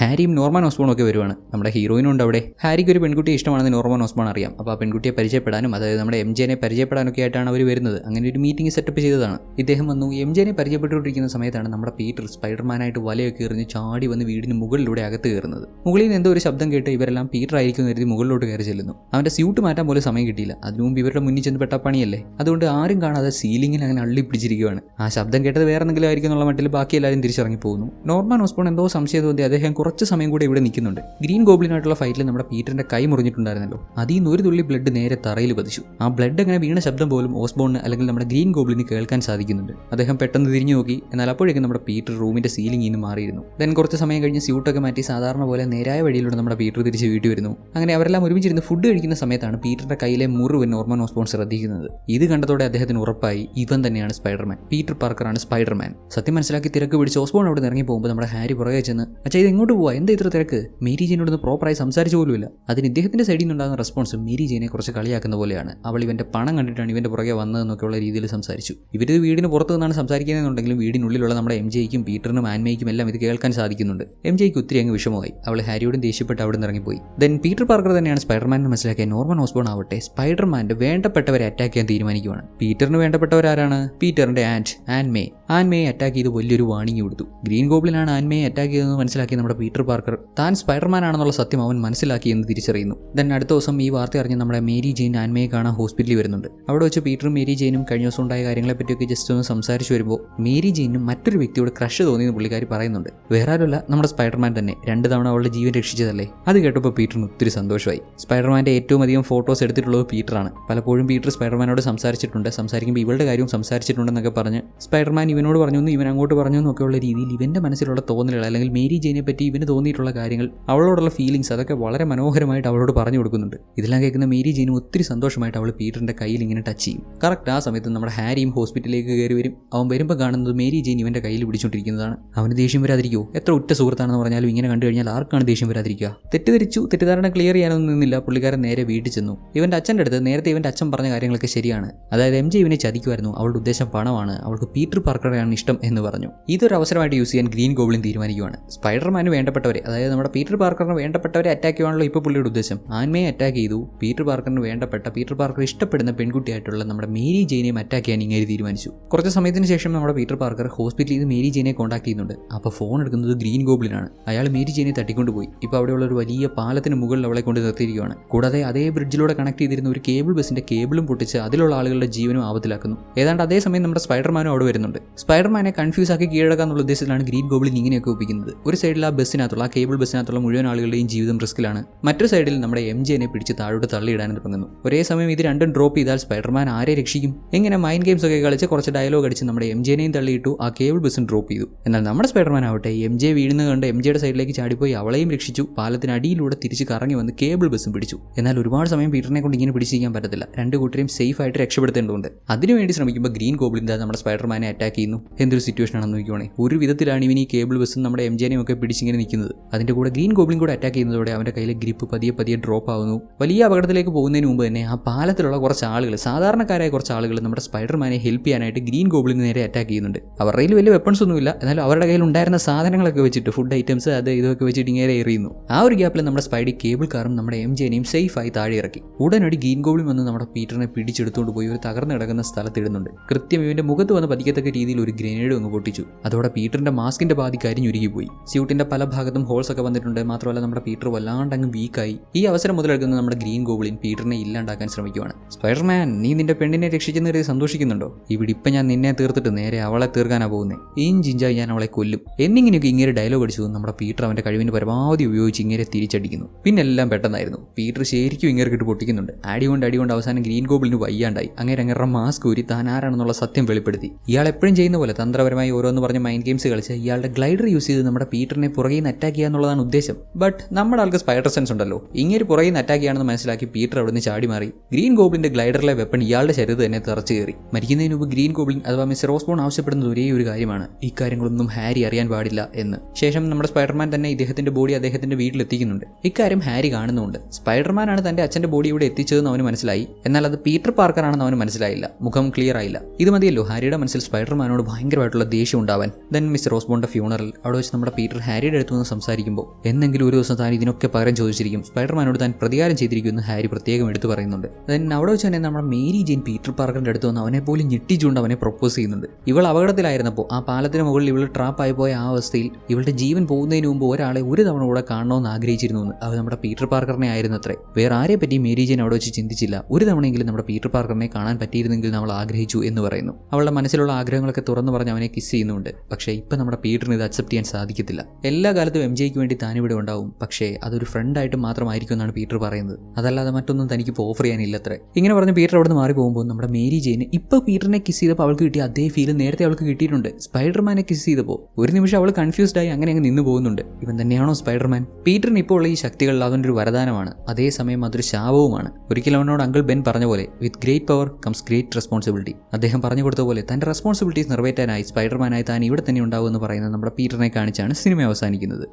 ഹാരിയും നോർമാൻ ഓസ്ബോണും ഒക്കെ വരുവാണ്. നമ്മുടെ ഹീറോയിനും ഉണ്ട് അവിടെ. ഹാരിക്ക് ഒരു പെൺകുട്ടി ഇഷ്ടമാണെന്ന് നോർമൻ ഓസ്ബോൺ അറിയാം. അപ്പോൾ ആ പെൺകുട്ടിയെ പരിചയപ്പെടാനും അതായത് നമ്മുടെ എം ജെനെ പരിചയപ്പെടാനൊക്കെ ആയിട്ടാണ് അവർ വരുന്നത്. അങ്ങനെ ഒരു മീറ്റിംഗ് സെറ്റപ്പ് ചെയ്തതാണ്. ഇദ്ദേഹം വന്നു. എം ജെനെ പരിചയപ്പെട്ടുകൊണ്ടിരിക്കുന്ന സമയത്താണ് നമ്മുടെ പീറ്റർ സ്പൈഡർമാനായിട്ട് വലയൊക്കെ എറിഞ്ഞ് ചാടി വന്ന് വീടിന് മുകളിലൂടെ അകത്ത് കയറുന്നത്. മുകളിൽ നിന്ന് എന്തോ ഒരു ശബ്ദം കേട്ട് ഇവരെല്ലാം പീറ്റർ ആയിരിക്കും കരുതി മുകളിലോട്ട് കയറി ചെല്ലുന്നു. അവന്റെ സ്യൂട്ട് മാറ്റാൻ പോലും സമയം കിട്ടിയില്ല. അതിനു മുമ്പ് ഇവരുടെ മുന്നിൽ ചെന്ന് പെട്ട പണിയല്ലേ? അതുകൊണ്ട് ആരും കാണാതെ സീലിംഗിൽ അങ്ങനെ അള്ളി പിടിച്ചിരിക്കുകയാണ് ആ ശബ്ദം കേട്ടത് വേറെ എന്തെങ്കിലും ആയിരിക്കും എന്നുള്ള മട്ടിൽ ബാക്കി എല്ലാവരും തിരിച്ചിറങ്ങി പോകുന്നു. നോർമാൻ ഓസ്പോൺ എന്തോ സംശയം തോന്നി. അദ്ദേഹം കുറച്ച് സമയം കൂടെ ഇവിടെ നിൽക്കുന്നുണ്ട്. ഗ്രീൻ ഗോബ്ലിനായിട്ടുള്ള ഫൈറ്റിൽ നമ്മുടെ പീറ്ററിന്റെ കൈ മുറിഞ്ഞിട്ടുണ്ടായിരുന്നല്ലോ. അതിൽ നിന്ന് ഒരു തുള്ളി ബ്ലഡ് നേരെ തറയിൽ പതിച്ചു. ആ ബ്ലഡ് അങ്ങനെ വീണ ശബ്ദം പോലും ഓസ്ബോണിന് അല്ലെങ്കിൽ നമ്മുടെ ഗ്രീൻ ഗോബ്ലിന് കേൾക്കാൻ സാധിക്കുന്നുണ്ട്. അദ്ദേഹം പെട്ടെന്ന് തിരിഞ്ഞു നോക്കി. എന്നാൽ അപ്പോഴേക്കും നമ്മുടെ പീറ്റർ റൂമിന്റെ സീലിംഗിൽ നിന്ന് മാറിയിരുന്നു. ദെൻ കുറച്ച് സമയം കഴിഞ്ഞ് സ്യൂട്ടൊക്കെ മാറ്റി സാധാരണ പോലെ നേരായ വഴിയിലൂടെ നമ്മുടെ പീറ്റർ തിരിച്ച് വീട്ടിൽ വരുന്നു. അങ്ങനെ അവരെല്ലാം ഒരുമിച്ചിരുന്ന് ഫുഡ് കഴിക്കുന്ന സമയത്താണ് പീറ്ററിന്റെ കയ്യിലെ മുറിവ് നോർമൻ ഓസ്ബോൺ ശ്രദ്ധിക്കുന്നത്. ഇത് കണ്ടതോടെ അദ്ദേഹത്തിന് ഉറപ്പായി ഇവൻ തന്നെയാണ് സ്പൈഡർമാൻ. Peter പാർക്കറാണ് Spiderman. സത്യം മനസ്സിലാക്കി തിരക്ക് പിടിച്ച് ഓസ്ബോൺ അവിടെ ഇറങ്ങി പോകുമ്പോൾ നമ്മുടെ ഹാരി പുറകെ ചെന്ന് അച്ഛാ ഇത് എങ്ങോട്ട് പോവാ? എന്താ ഇത്ര തിരക്ക്? മേരി ജീനോടൊന്ന് പ്രോപ്പറായി സംസാരിച്ചു പോലുമില്ല. അതിന് ഇദ്ദേഹത്തിന്റെ സൈഡിൽ നിന്നുണ്ടാകുന്ന റെസ്പോൺസ് മേരി ജെയിനെ കുറച്ച് കളിയാക്കുന്ന പോലെയാണ്. അവൾ ഇവന്റെ പണം കണ്ടിട്ടാണ് ഇവന്റെ പുറകെ വന്നതെന്നൊക്കെയുള്ള രീതിയിൽ സംസാരിച്ചു. ഇവരിത് വീടിന് പുറത്തു നിന്നാണ് സംസാരിക്കുന്നതെന്നുണ്ടെങ്കിലും വീടിനുള്ളിലുള്ള നമ്മുടെ എം ജെയ്ക്കും പീറ്ററിനും ആൻമയ്ക്കും എല്ലാം ഇത് കേൾക്കാൻ സാധിക്കുന്നുണ്ട്. എം ജെയ്ക്ക് ഒത്തിരി അങ്ങ് വിഷമമായി. അവൾ ഹാരിയോടും ദേഷ്യപ്പെട്ട് അവിടെ നിന്ന് ഇറങ്ങിപ്പോയി. ദെൻ പീറ്റർ പാർക്കർ തന്നെയാണ് സ്പൈഡർമാൻ എന്ന് മനസ്സിലാക്കിയ നോർമൻ ഓസ്ബോൺ ആവട്ടെ സ്പൈഡർമാന്റെ വേണ്ടപ്പെട്ടവരെ അറ്റാക്ക് ചെയ്യാൻ തീരുമാനിക്കുകയാണ് പീറ്ററിന് വേണ്ടപ്പെട്ടവരാരാണ്? പീറ്ററിന്റെ ആൻഡ് ആൻമേ. ആൻമയെ അറ്റാക്ക് ചെയ്ത് വലിയൊരു വാണിംഗ് കൊടുത്തു. ഗ്രീൻ ഗോബ്ലിനാണ് ആൻമയെ അറ്റാക്ക് ചെയ്തതെന്ന് മനസ്സിലാക്കിയ നമ്മുടെ പീറ്റർ പാർക്കർ. താൻ സ്പൈഡർമാൻ ആണെന്നുള്ള സത്യം അവൻ മനസ്സിലാക്കി എന്ന് തിരിച്ചറിയുന്നു. ദെൻ അടുത്ത ദിവസം ഈ വാർത്ത അറിഞ്ഞ് നമ്മുടെ മേരി ജെയിൻ ആൻമയെ കാണാൻ ഹോസ്പിറ്റലിൽ വരുന്നുണ്ട്. അവിടെ വെച്ച് പീറ്ററും മേരി ജെയിനും കഴിഞ്ഞ ദിവസം ഉണ്ടായ കാര്യങ്ങളെ പറ്റിയൊക്കെ ജസ്റ്റ് ഒന്ന് സംസാരിച്ചു വരുമ്പോൾ മേരി ജെയിനും മറ്റൊരു വ്യക്തിയോട് ക്രഷ് തോന്നിയെന്ന് പുള്ളിക്കാരി പറയുന്നുണ്ട്. വേറെ ആരുമല്ല നമ്മുടെ സ്പൈഡർമാൻ തന്നെ. രണ്ട് തവണ അവളുടെ ജീവൻ രക്ഷിച്ചതല്ലേ? അത് കേട്ടപ്പോൾ പീറ്ററിന് ഒത്തിരി സന്തോഷമായി. സ്പൈഡർമാന്റെ ഏറ്റവും അധികം ഫോട്ടോസ് എടുത്തിട്ടുള്ളത് പീറ്ററാണ്. പലപ്പോഴും പീറ്റർ സ്പൈഡർമാനോട് സംസാരിച്ചിട്ടുണ്ട്. സംസാരിക്കുമ്പോൾ ഇവളുടെ കാര്യവും സംസാരിച്ചിട്ടുണ്ടെന്നൊക്കെ പറഞ്ഞ് സ്പൈഡർമാൻ ഇവനോട് പറഞ്ഞു ഇവൻ അങ്ങോട്ട് പറഞ്ഞു എന്നൊക്കെയുള്ള രീതിയിൽ ഇവന്റെ മനസ്സിലുള്ള തോന്നലുകൾ അല്ലെങ്കിൽ മേരി ജെയിനെ പറ്റി ഇവന് തോന്നിയിട്ടുള്ള കാര്യങ്ങൾ അവളോടുള്ള ഫീലിങ്സ് അതൊക്കെ വളരെ മനോഹരമായിട്ട് അവളോട് പറഞ്ഞു കൊടുക്കുന്നുണ്ട്. ഇതെല്ലാം കേൾക്കുന്ന മേരി ജീനും ഒത്തിരി സന്തോഷമായിട്ട് അവൾ പീറ്ററിന്റെ കയ്യിൽ ഇങ്ങനെ ടച്ച് ചെയ്യും. കറക്റ്റ് ആ സമയത്ത് നമ്മുടെ ഹാരിയും ഹോസ്പിറ്റലിലേക്ക് കയറി വരും. അവൻ വരുമ്പോൾ കാണുന്നത് മേരി ജീൻ ഇവന്റെ കയ്യിൽ പിടിച്ചുകൊണ്ടിരിക്കുന്നതാണ്. അവന് ദേഷ്യം വരാതിരിക്കുമോ എത്ര ഉറ്റ സുഹൃത്താണെന്ന് പറഞ്ഞാലും ഇങ്ങനെ കണ്ടു കഴിഞ്ഞാൽ ആർക്കാണ് ദേഷ്യം വരാതിരിക്കുക? തെറ്റിദ്ധരിച്ചു തെറ്റിദ്ധാരണ ക്ലിയർ ചെയ്യാനൊന്നും നിന്നില്ല. പുള്ളിക്കാരൻ നേരെ വീട്ടിൽ ചെന്നു. ഇവന്റെ അച്ഛന്റെ അടുത്ത് നേരത്തെ ഇവന്റെ അച്ഛൻ പറഞ്ഞ കാര്യങ്ങളൊക്കെ ശരിയാണ്. അതായത് എം ജെ ഇവനെ ചതിക്കുമായിരുന്നു. അവളുടെ ഉദ്ദേശം പണമാണ്. അവൾക്ക് പീറ്റർ പാർക്കറെയാണ് ഇഷ്ടം എന്ന് പറഞ്ഞു. ഇതൊരു അവസരമായിട്ട് യൂസ് ചെയ്യാൻ ഗ്രീൻ ഗോബ്ലിൻ തീരുമാനിക്കുകയാണ് സ്പൈഡർമാന് വേണ്ടപ്പെട്ടവരെ അതായത് നമ്മുടെ പീറ്റർ പാർക്കറിന് വേണ്ടപ്പെട്ടവരെ അറ്റാക്ക് ചെയ്യുവാണല്ലോ ഇപ്പോൾ പുള്ളിയുടെ ഉദ്ദേശം. ആൻമയെ അറ്റാക്ക് ചെയ്തു. പീറ്റർ പാർക്കറിന് വേണ്ടപ്പെട്ട പീറ്റർ പാർക്കർ ഇഷ്ടപ്പെടുന്ന പെൺകുട്ടിയായിട്ടുള്ള നമ്മുടെ മേരി ജെയിനെയും അറ്റാക്ക് ചെയ്യാൻ ഇങ്ങനെ തീരുമാനിച്ചു. കുറച്ച് സമയത്തിന് ശേഷം നമ്മുടെ പീറ്റർ പാർക്കർ ഹോസ്പിറ്റലിൽ നിന്ന് മേരി ജെയിനെ കോൺടാക്ട് ചെയ്യുന്നുണ്ട്. അപ്പോൾ ഫോൺ എടുക്കുന്നത് ഗ്രീൻ ഗോബ്ലിനാണ് അയാൾ മേരി ജെയിനെ തട്ടിക്കൊണ്ടുപോയി ഇപ്പോൾ അവിടെയുള്ള ഒരു വലിയ പാലത്തിന് മുകളിൽ അവളെ കൊണ്ട് നിർത്തിയിരിക്കുകയാണ്. കൂടാതെ അതേ ബ്രിഡ്ജിലൂടെ കണക്ട് ചെയ്തിരുന്ന ഒരു കേബിൾ ബസ്സിന്റെ കേബിളും പൊട്ടിച്ച് അതിലുള്ള ആളുകളുടെ ജീവനും ആപത്തിലാക്കുന്നു. ഏതാണ്ട് അതേ സമയം നമ്മുടെ സ്പൈഡർമാനും അവിടെ വരുന്നുണ്ട്. സ്പൈഡർമാനെ കൺഫ്യൂസ് ആക്കി കീഴടക്കാന്നുള്ള ഉദ്ദേശത്തിലാണ് ഗ്രീൻ ഗോബ്ലിൻ ഇങ്ങനെയൊക്കെ ഒപ്പിക്കുന്നത്. ഒരു സൈഡിൽ ആ ബസ്സിനകത്തുള്ള ആ കേബിൾ ബസ്സിനകത്തുള്ള മുഴുവൻ ആളുകളുടെയും ജീവിതം റിസ്ക്കിലാണ് മറ്റൊരു സൈഡിൽ നമ്മുടെ എം ജെനെ പിടിച്ച് താഴോട്ട് തള്ളിയിടാൻ തുടങ്ങുന്നു ഒരേ സമയം ഇത് രണ്ടും ഡ്രോപ്പ് ചെയ്താൽ സ്പൈഡർമാൻ ആരെ രക്ഷിക്കും? എങ്ങനെ മൈൻഡ് ഗെയിംസ് ഒക്കെ കളിച്ച് കുറച്ച് ഡയലോഗ് അടിച്ച് നമ്മുടെ എം ജെനെയും തള്ളിയിട്ടു ആ കേബിൾ ബസ്സും ഡ്രോപ്പ് ചെയ്തു. എന്നാൽ നമ്മുടെ സ്പൈഡർമാൻ ആവട്ടെ എം ജെ വീഴുന്നത് കണ്ട് എം ജെയുടെ സൈഡിലേക്ക് ചാടിപ്പോയി അവളെയും രക്ഷിച്ചു. പാലത്തിനടിയിലൂടെ തിരിച്ച് കറങ്ങി വന്ന് കേബിൾ ബസ്സും പിടിച്ചു. എന്നാൽ ഒരുപാട് സമയം പീറ്ററിനെ കൊണ്ട് ഇങ്ങനെ പിടിച്ചിരിക്കാൻ പറ്റത്തില്ല. രണ്ട് കൂട്ടരെയും സേഫ് ആയിട്ട് രക്ഷപ്പെടുത്തേണ്ടതുണ്ട്. അതിനുവേണ്ടി ശ്രമിക്കുമ്പോൾ ഗ്രീൻ ഗോബ്ലിൻ ദാ നമ്മുടെ സ്പൈഡർമാനെ അറ്റാക്ക് ചെയ്യുന്നു. എന്തൊരു സിറ്റുവേഷൻ ആണെന്ന് നോക്കിയോണേ ഒരു വിധത്തിലാണ് ഇവൻ ഈ കേബിൾ ബസ്സും നമ്മുടെ എം ജെനെയും ഒക്കെ പിടിച്ചിങ്ങനെ നിൽക്കുന്നത്. അതിന്റെ കൂടെ ഗ്രീൻ ഗോബ്ലിൻ കൂടെ അറ്റാക്ക് ചെയ്യുന്നതോടെ അവന്റെ കയ്യിലെ ഗ്രിപ്പ് പതിയെ പതിയെ ഡ്രോപ്പ് ആവുന്നു. വലിയ അപകടത്തിലേക്ക് പോകുന്നതിന് മുമ്പ് തന്നെ ആ പാലത്തിലുള്ള കുറച്ച് ആളുകൾ സാധാരണക്കാരായ കുറച്ച് ആളുകൾ നമ്മുടെ സ്പൈഡർമാനെ ഹെൽപ്പ് ചെയ്യാനായിട്ട് ഗ്രീൻ ഗോബിളിന് നേരെ അറ്റാക്ക് ചെയ്യുന്നുണ്ട്. അവരുടെ കയ്യിൽ വലിയ വെപ്പൺസ് ഒന്നുമില്ല. എന്നാലും അവരുടെ കയ്യിൽ ഉണ്ടായിരുന്ന സാധനങ്ങളൊക്കെ വെച്ചിട്ട് ഫുഡ് ഐറ്റംസ് അത് ഇതൊക്കെ വെച്ചിട്ട് ഇങ്ങനെ എറിയുന്നു. ആ ഒരു ഗ്യാപ്പിൽ നമ്മുടെ സ്പൈഡി കേബിൾ കാറും നമ്മുടെ എം ജെനെയും ആയി താഴെ ഇറക്കി. ഉടനടി ഗ്രീൻ ഗോബിളിൽ വന്ന് നമ്മുടെ പീറ്ററിനെ പിടിച്ചെടുത്തുകൊണ്ട് പോയി ഒരു തകർന്നു കിടക്കുന്ന സ്ഥലത്തിടുന്നുണ്ട് കൃത്യം ഇവന്റെ മുഖത്ത് വന്ന് പതിക്കത്തക്ക രീതിയിൽ ഒരു ഗ്രനേഡ് അങ്ങ് പൊട്ടിച്ചു. അതോടെ പീറ്ററിന്റെ മാസ്കിന്റെ പാതി കരിഞ്ഞുരുകിപ്പോയി. സ്യൂട്ടിന്റെ പല ഭാഗത്തും ഹോൾസ് ഒക്കെ വന്നിട്ടുണ്ട്. മാത്രമല്ല നമ്മുടെ പീറ്റർ വല്ലാണ്ട് അങ്ങ് വീക്കായി ഈ അവസരം മുതലെടുക്കുന്ന നമ്മുടെ ഗ്രീൻ ഗോബ്ലിൻ പീറ്ററിനെ ഇല്ലാണ്ടാക്കാൻ ശ്രമിക്കുവാണ്. സ്പൈഡർമാൻ നീ നിന്റെ പെണ്ണിനെ രക്ഷിച്ചെന്ന് കരുതി സന്തോഷിക്കുന്നുണ്ടോ? ഇവിടെ ഇപ്പം ഞാൻ നിന്നെ തീർത്തിട്ട് നേരെ അവളെ തീർക്കാനാ പോകുന്നത് ഇഞ്ചിഞ്ചായി ഞാൻ അവളെ കൊല്ലും. എന്നിങ്ങനെയൊക്കെ ഇങ്ങനെ ഡയലോഗ് അടിച്ചു നമ്മുടെ പീറ്റർ അവന്റെ കഴിവിന്റെ പരമാവധി ഉപയോഗിച്ച് ഇങ്ങനെ തിരിച്ചടിക്കുന്നു. പിന്നെ എല്ലാം പെട്ടെന്നായിരുന്നു. പീറ്റർ ശരിക്കും ഇങ്ങനെ കിട്ടി പൊട്ടിക്കുന്നുണ്ട്. അടി കൊണ്ട് അടി കൊണ്ട് അവസാനം ഗ്രീൻ ഗോബിളിന് വയ്യാണ്ടായി. അങ്ങനെ അങ്ങനെ മാസ്ക് ഊരി താൻ ആരാണെന്നുള്ള സത്യം വെളിപ്പെടുത്തി. ഇയാൾ എപ്പോഴും ചെയ്യുന്ന പോലെ തന്ത്രപരമായി ഓരോന്ന് പറഞ്ഞ മൈൻഡ് ഗെയിംസ് കളിച്ച് ഇയാളുടെ ഗ്ലൈഡർ യൂസ് ചെയ്ത് നമ്മുടെ പീറ്ററിനെ പുറകെ നിന്ന് അറ്റാക്ക് ചെയ്യുക എന്നുള്ളതാണ് ഉദ്ദേശം. ബട്ട് നമ്മുടെ ആൾക്ക് സ്പൈഡർ സെൻസ് ഉണ്ടല്ലോ. ഇങ്ങനെ പുറകെ നിന്ന് അറ്റാക്ക് ചെയ്യാണെന്ന് മനസ്സിലാക്കി പീറ്റർ അവിടുന്ന് ചാടി മാറി. ഗ്രീൻ ഗോബ്ലിന്റെ ഗ്ലൈഡറിലെ വെപ്പൺ ഇയാളുടെ ശരീരത്ത് തന്നെ തറച്ചു കയറി. മരിക്കുന്നതിന് മുമ്പ് ഗ്രീൻ ഗോബ്ലിൻ അഥവാ മിസ് റോസ്ബോൺ ആവശ്യപ്പെടുന്നത് ഒരേ ഒരു കാര്യമാണ്. ഇക്കാര്യങ്ങളൊന്നും ഹാരി അറിയാൻ പാടില്ല എന്ന്. ശേഷം നമ്മുടെ സ്പൈഡർമാൻ തന്നെ ഇദ്ദേഹത്തിന്റെ ബോഡി അദ്ദേഹത്തിന്റെ വീട്ടിലെത്തിക്കുന്നുണ്ട്. ഇക്കാര്യം ഹാരി കാണുന്നുണ്ട് സ്പൈഡർമാനാണ് തന്റെ അച്ഛന്റെ ബോഡി ഇവിടെ എത്തിച്ചതെന്ന് അവന് മനസ്സിലായി. എന്നാൽ അത് പീറ്റർ പാർക്കറാണെന്ന് അവന് മനസ്സിലായില്ല. മുഖം ക്ലിയർ ആയില്ല. ഇത് മതിയല്ലോ ഹാരിയുടെ മനസ്സിൽ സ്പൈഡർമാനോട് ഭയങ്കരമായിട്ടുള്ള ദേഷ്യം ഉണ്ടാവാൻ. ദെൻ മിസ് റോസ്ബോണിന്റെ ഫ്യൂണറൽ അവിടെ വെച്ച് നമ്മുടെ പീറ്റർ ഹാരിയുടെ അടുത്ത് നിന്ന് സംസാരിക്കുമ്പോൾ എന്തെങ്കിലും ഒരു ദിവസം താൻ ഇതിനൊക്കെ പകരം ചോദിച്ചിരിക്കും. സ്പൈഡർമാനോട് താൻ പ്രതികാരം ചെയ്തിരിക്കുമെന്ന് ഹാരി പ്രത്യേകം എടുത്തു പറയുന്നുണ്ട്. ദെൻ അവിടെ വെച്ച് തന്നെ നമ്മുടെ മേരി ജെയിൻ പീറ്റർ പാർക്കറിന്റെ അടുത്ത് വന്ന് അവനെ പോലും ഞെട്ടിച്ചുകൊണ്ട് അവനെ പ്രൊപ്പോസ് ചെയ്യുന്നുണ്ട്. ഇവൾ അപകടത്തിലായിരുന്നപ്പോൾ ആ പാലത്തിന് മുകളിൽ ഇവൾ ട്രാപ്പായി പോയ ആ അവസ്ഥയിൽ ഇവളുടെ ജീവൻ പോകുന്നതിന് മുമ്പ് ഒരാളെ ഒരു തവണ കൂടെ കാണണമെന്ന് ആഗ്രഹിച്ചിരുന്നു അത് നമ്മുടെ പീറ്റർ പാർക്കറിനെ ആയിരുന്നു അത്രേ. വേറെ ആരെ പറ്റി മേരി ജെയിൻ അവിടെ വെച്ച് ചിന്തിച്ചില്ല. ഒരു തവണയെങ്കിലും നമ്മുടെ പീറ്റർ പാർക്കറിനെ കാണാൻ പറ്റിയിരുന്നെങ്കിൽ നമ്മൾ ആഗ്രഹിച്ചു എന്ന് പറയുന്നു. അവളുടെ മനസ്സിലുള്ള ആഗ്രഹങ്ങളൊക്കെ തുറന്നു പറഞ്ഞ് അവനെ കിസ് ചെയ്യുന്നുണ്ട് പക്ഷേ ഇപ്പം നമ്മുടെ പീറ്ററിന് ഇത് അക്സെപ്റ്റ് ചെയ്യാൻ സാധിക്കത്തില്ല. എല്ലാ കാലത്തും എം ജെയ്ക്ക് വേണ്ടി താനിവിടെ ഉണ്ടാവും. പക്ഷേ അതൊരു ഫ്രണ്ടായിട്ട് മാത്രമായിരിക്കും എന്നാണ് പീറ്റർ പറയുന്നത്. അതല്ലാതെ മറ്റൊന്നും തനിക്ക് ഇപ്പോൾ ഓഫർ ചെയ്യാനില്ലത്രേ. ഇങ്ങനെ പറഞ്ഞ് പീറ്റർ അവിടെ നിന്ന് മാറി പോകുമ്പോൾ നമ്മുടെ മേരി ജെയിന് ഇപ്പോൾ പീറ്ററിനെ കിസ് ചെയ്തപ്പോൾ അവൾക്ക് കിട്ടിയ അതേ ഫീൽ നേരത്തെ അവൾക്ക് കിട്ടിയിട്ടുണ്ട്. സ്പൈഡർമാനെ കിസ് ചെയ്തപ്പോൾ ഒരു നിമിഷം അവൾ കൺഫ്യൂസ്ഡ് ആയി അങ്ങനെ അങ്ങ് നിന്ന് പോകുന്നുണ്ട്. ഇവൻ തന്നെയാണോ സ്പൈഡർമാൻ? പീറ്ററിന് ഇപ്പോൾ ഉള്ള ഈ ശക്തികൾ അവന്റെ ഒരു വരദാനമാണ്. അതേസമയം അതൊരു ശാപവുമാണ്. ഒരിക്കലും അവനോട് അങ്കിൾ ബെൻ പറഞ്ഞ പോലെ with great power comes great responsibility അദ്ദേഹം പറഞ്ഞു കൊടുത്ത പോലെ തന്റെ റെസ്പോൺസിബിലിറ്റീസ് നിറവേറ്റാനായി സ്പൈഡർമാനായി താൻ ഇവിടെ തന്നെ ഉണ്ടാവുമെന്ന് പറയുന്നത് നമ്മുടെ പീറ്ററിനെ കാണിച്ചാണ് സിനിമ അവസാനിക്കുന്നത്.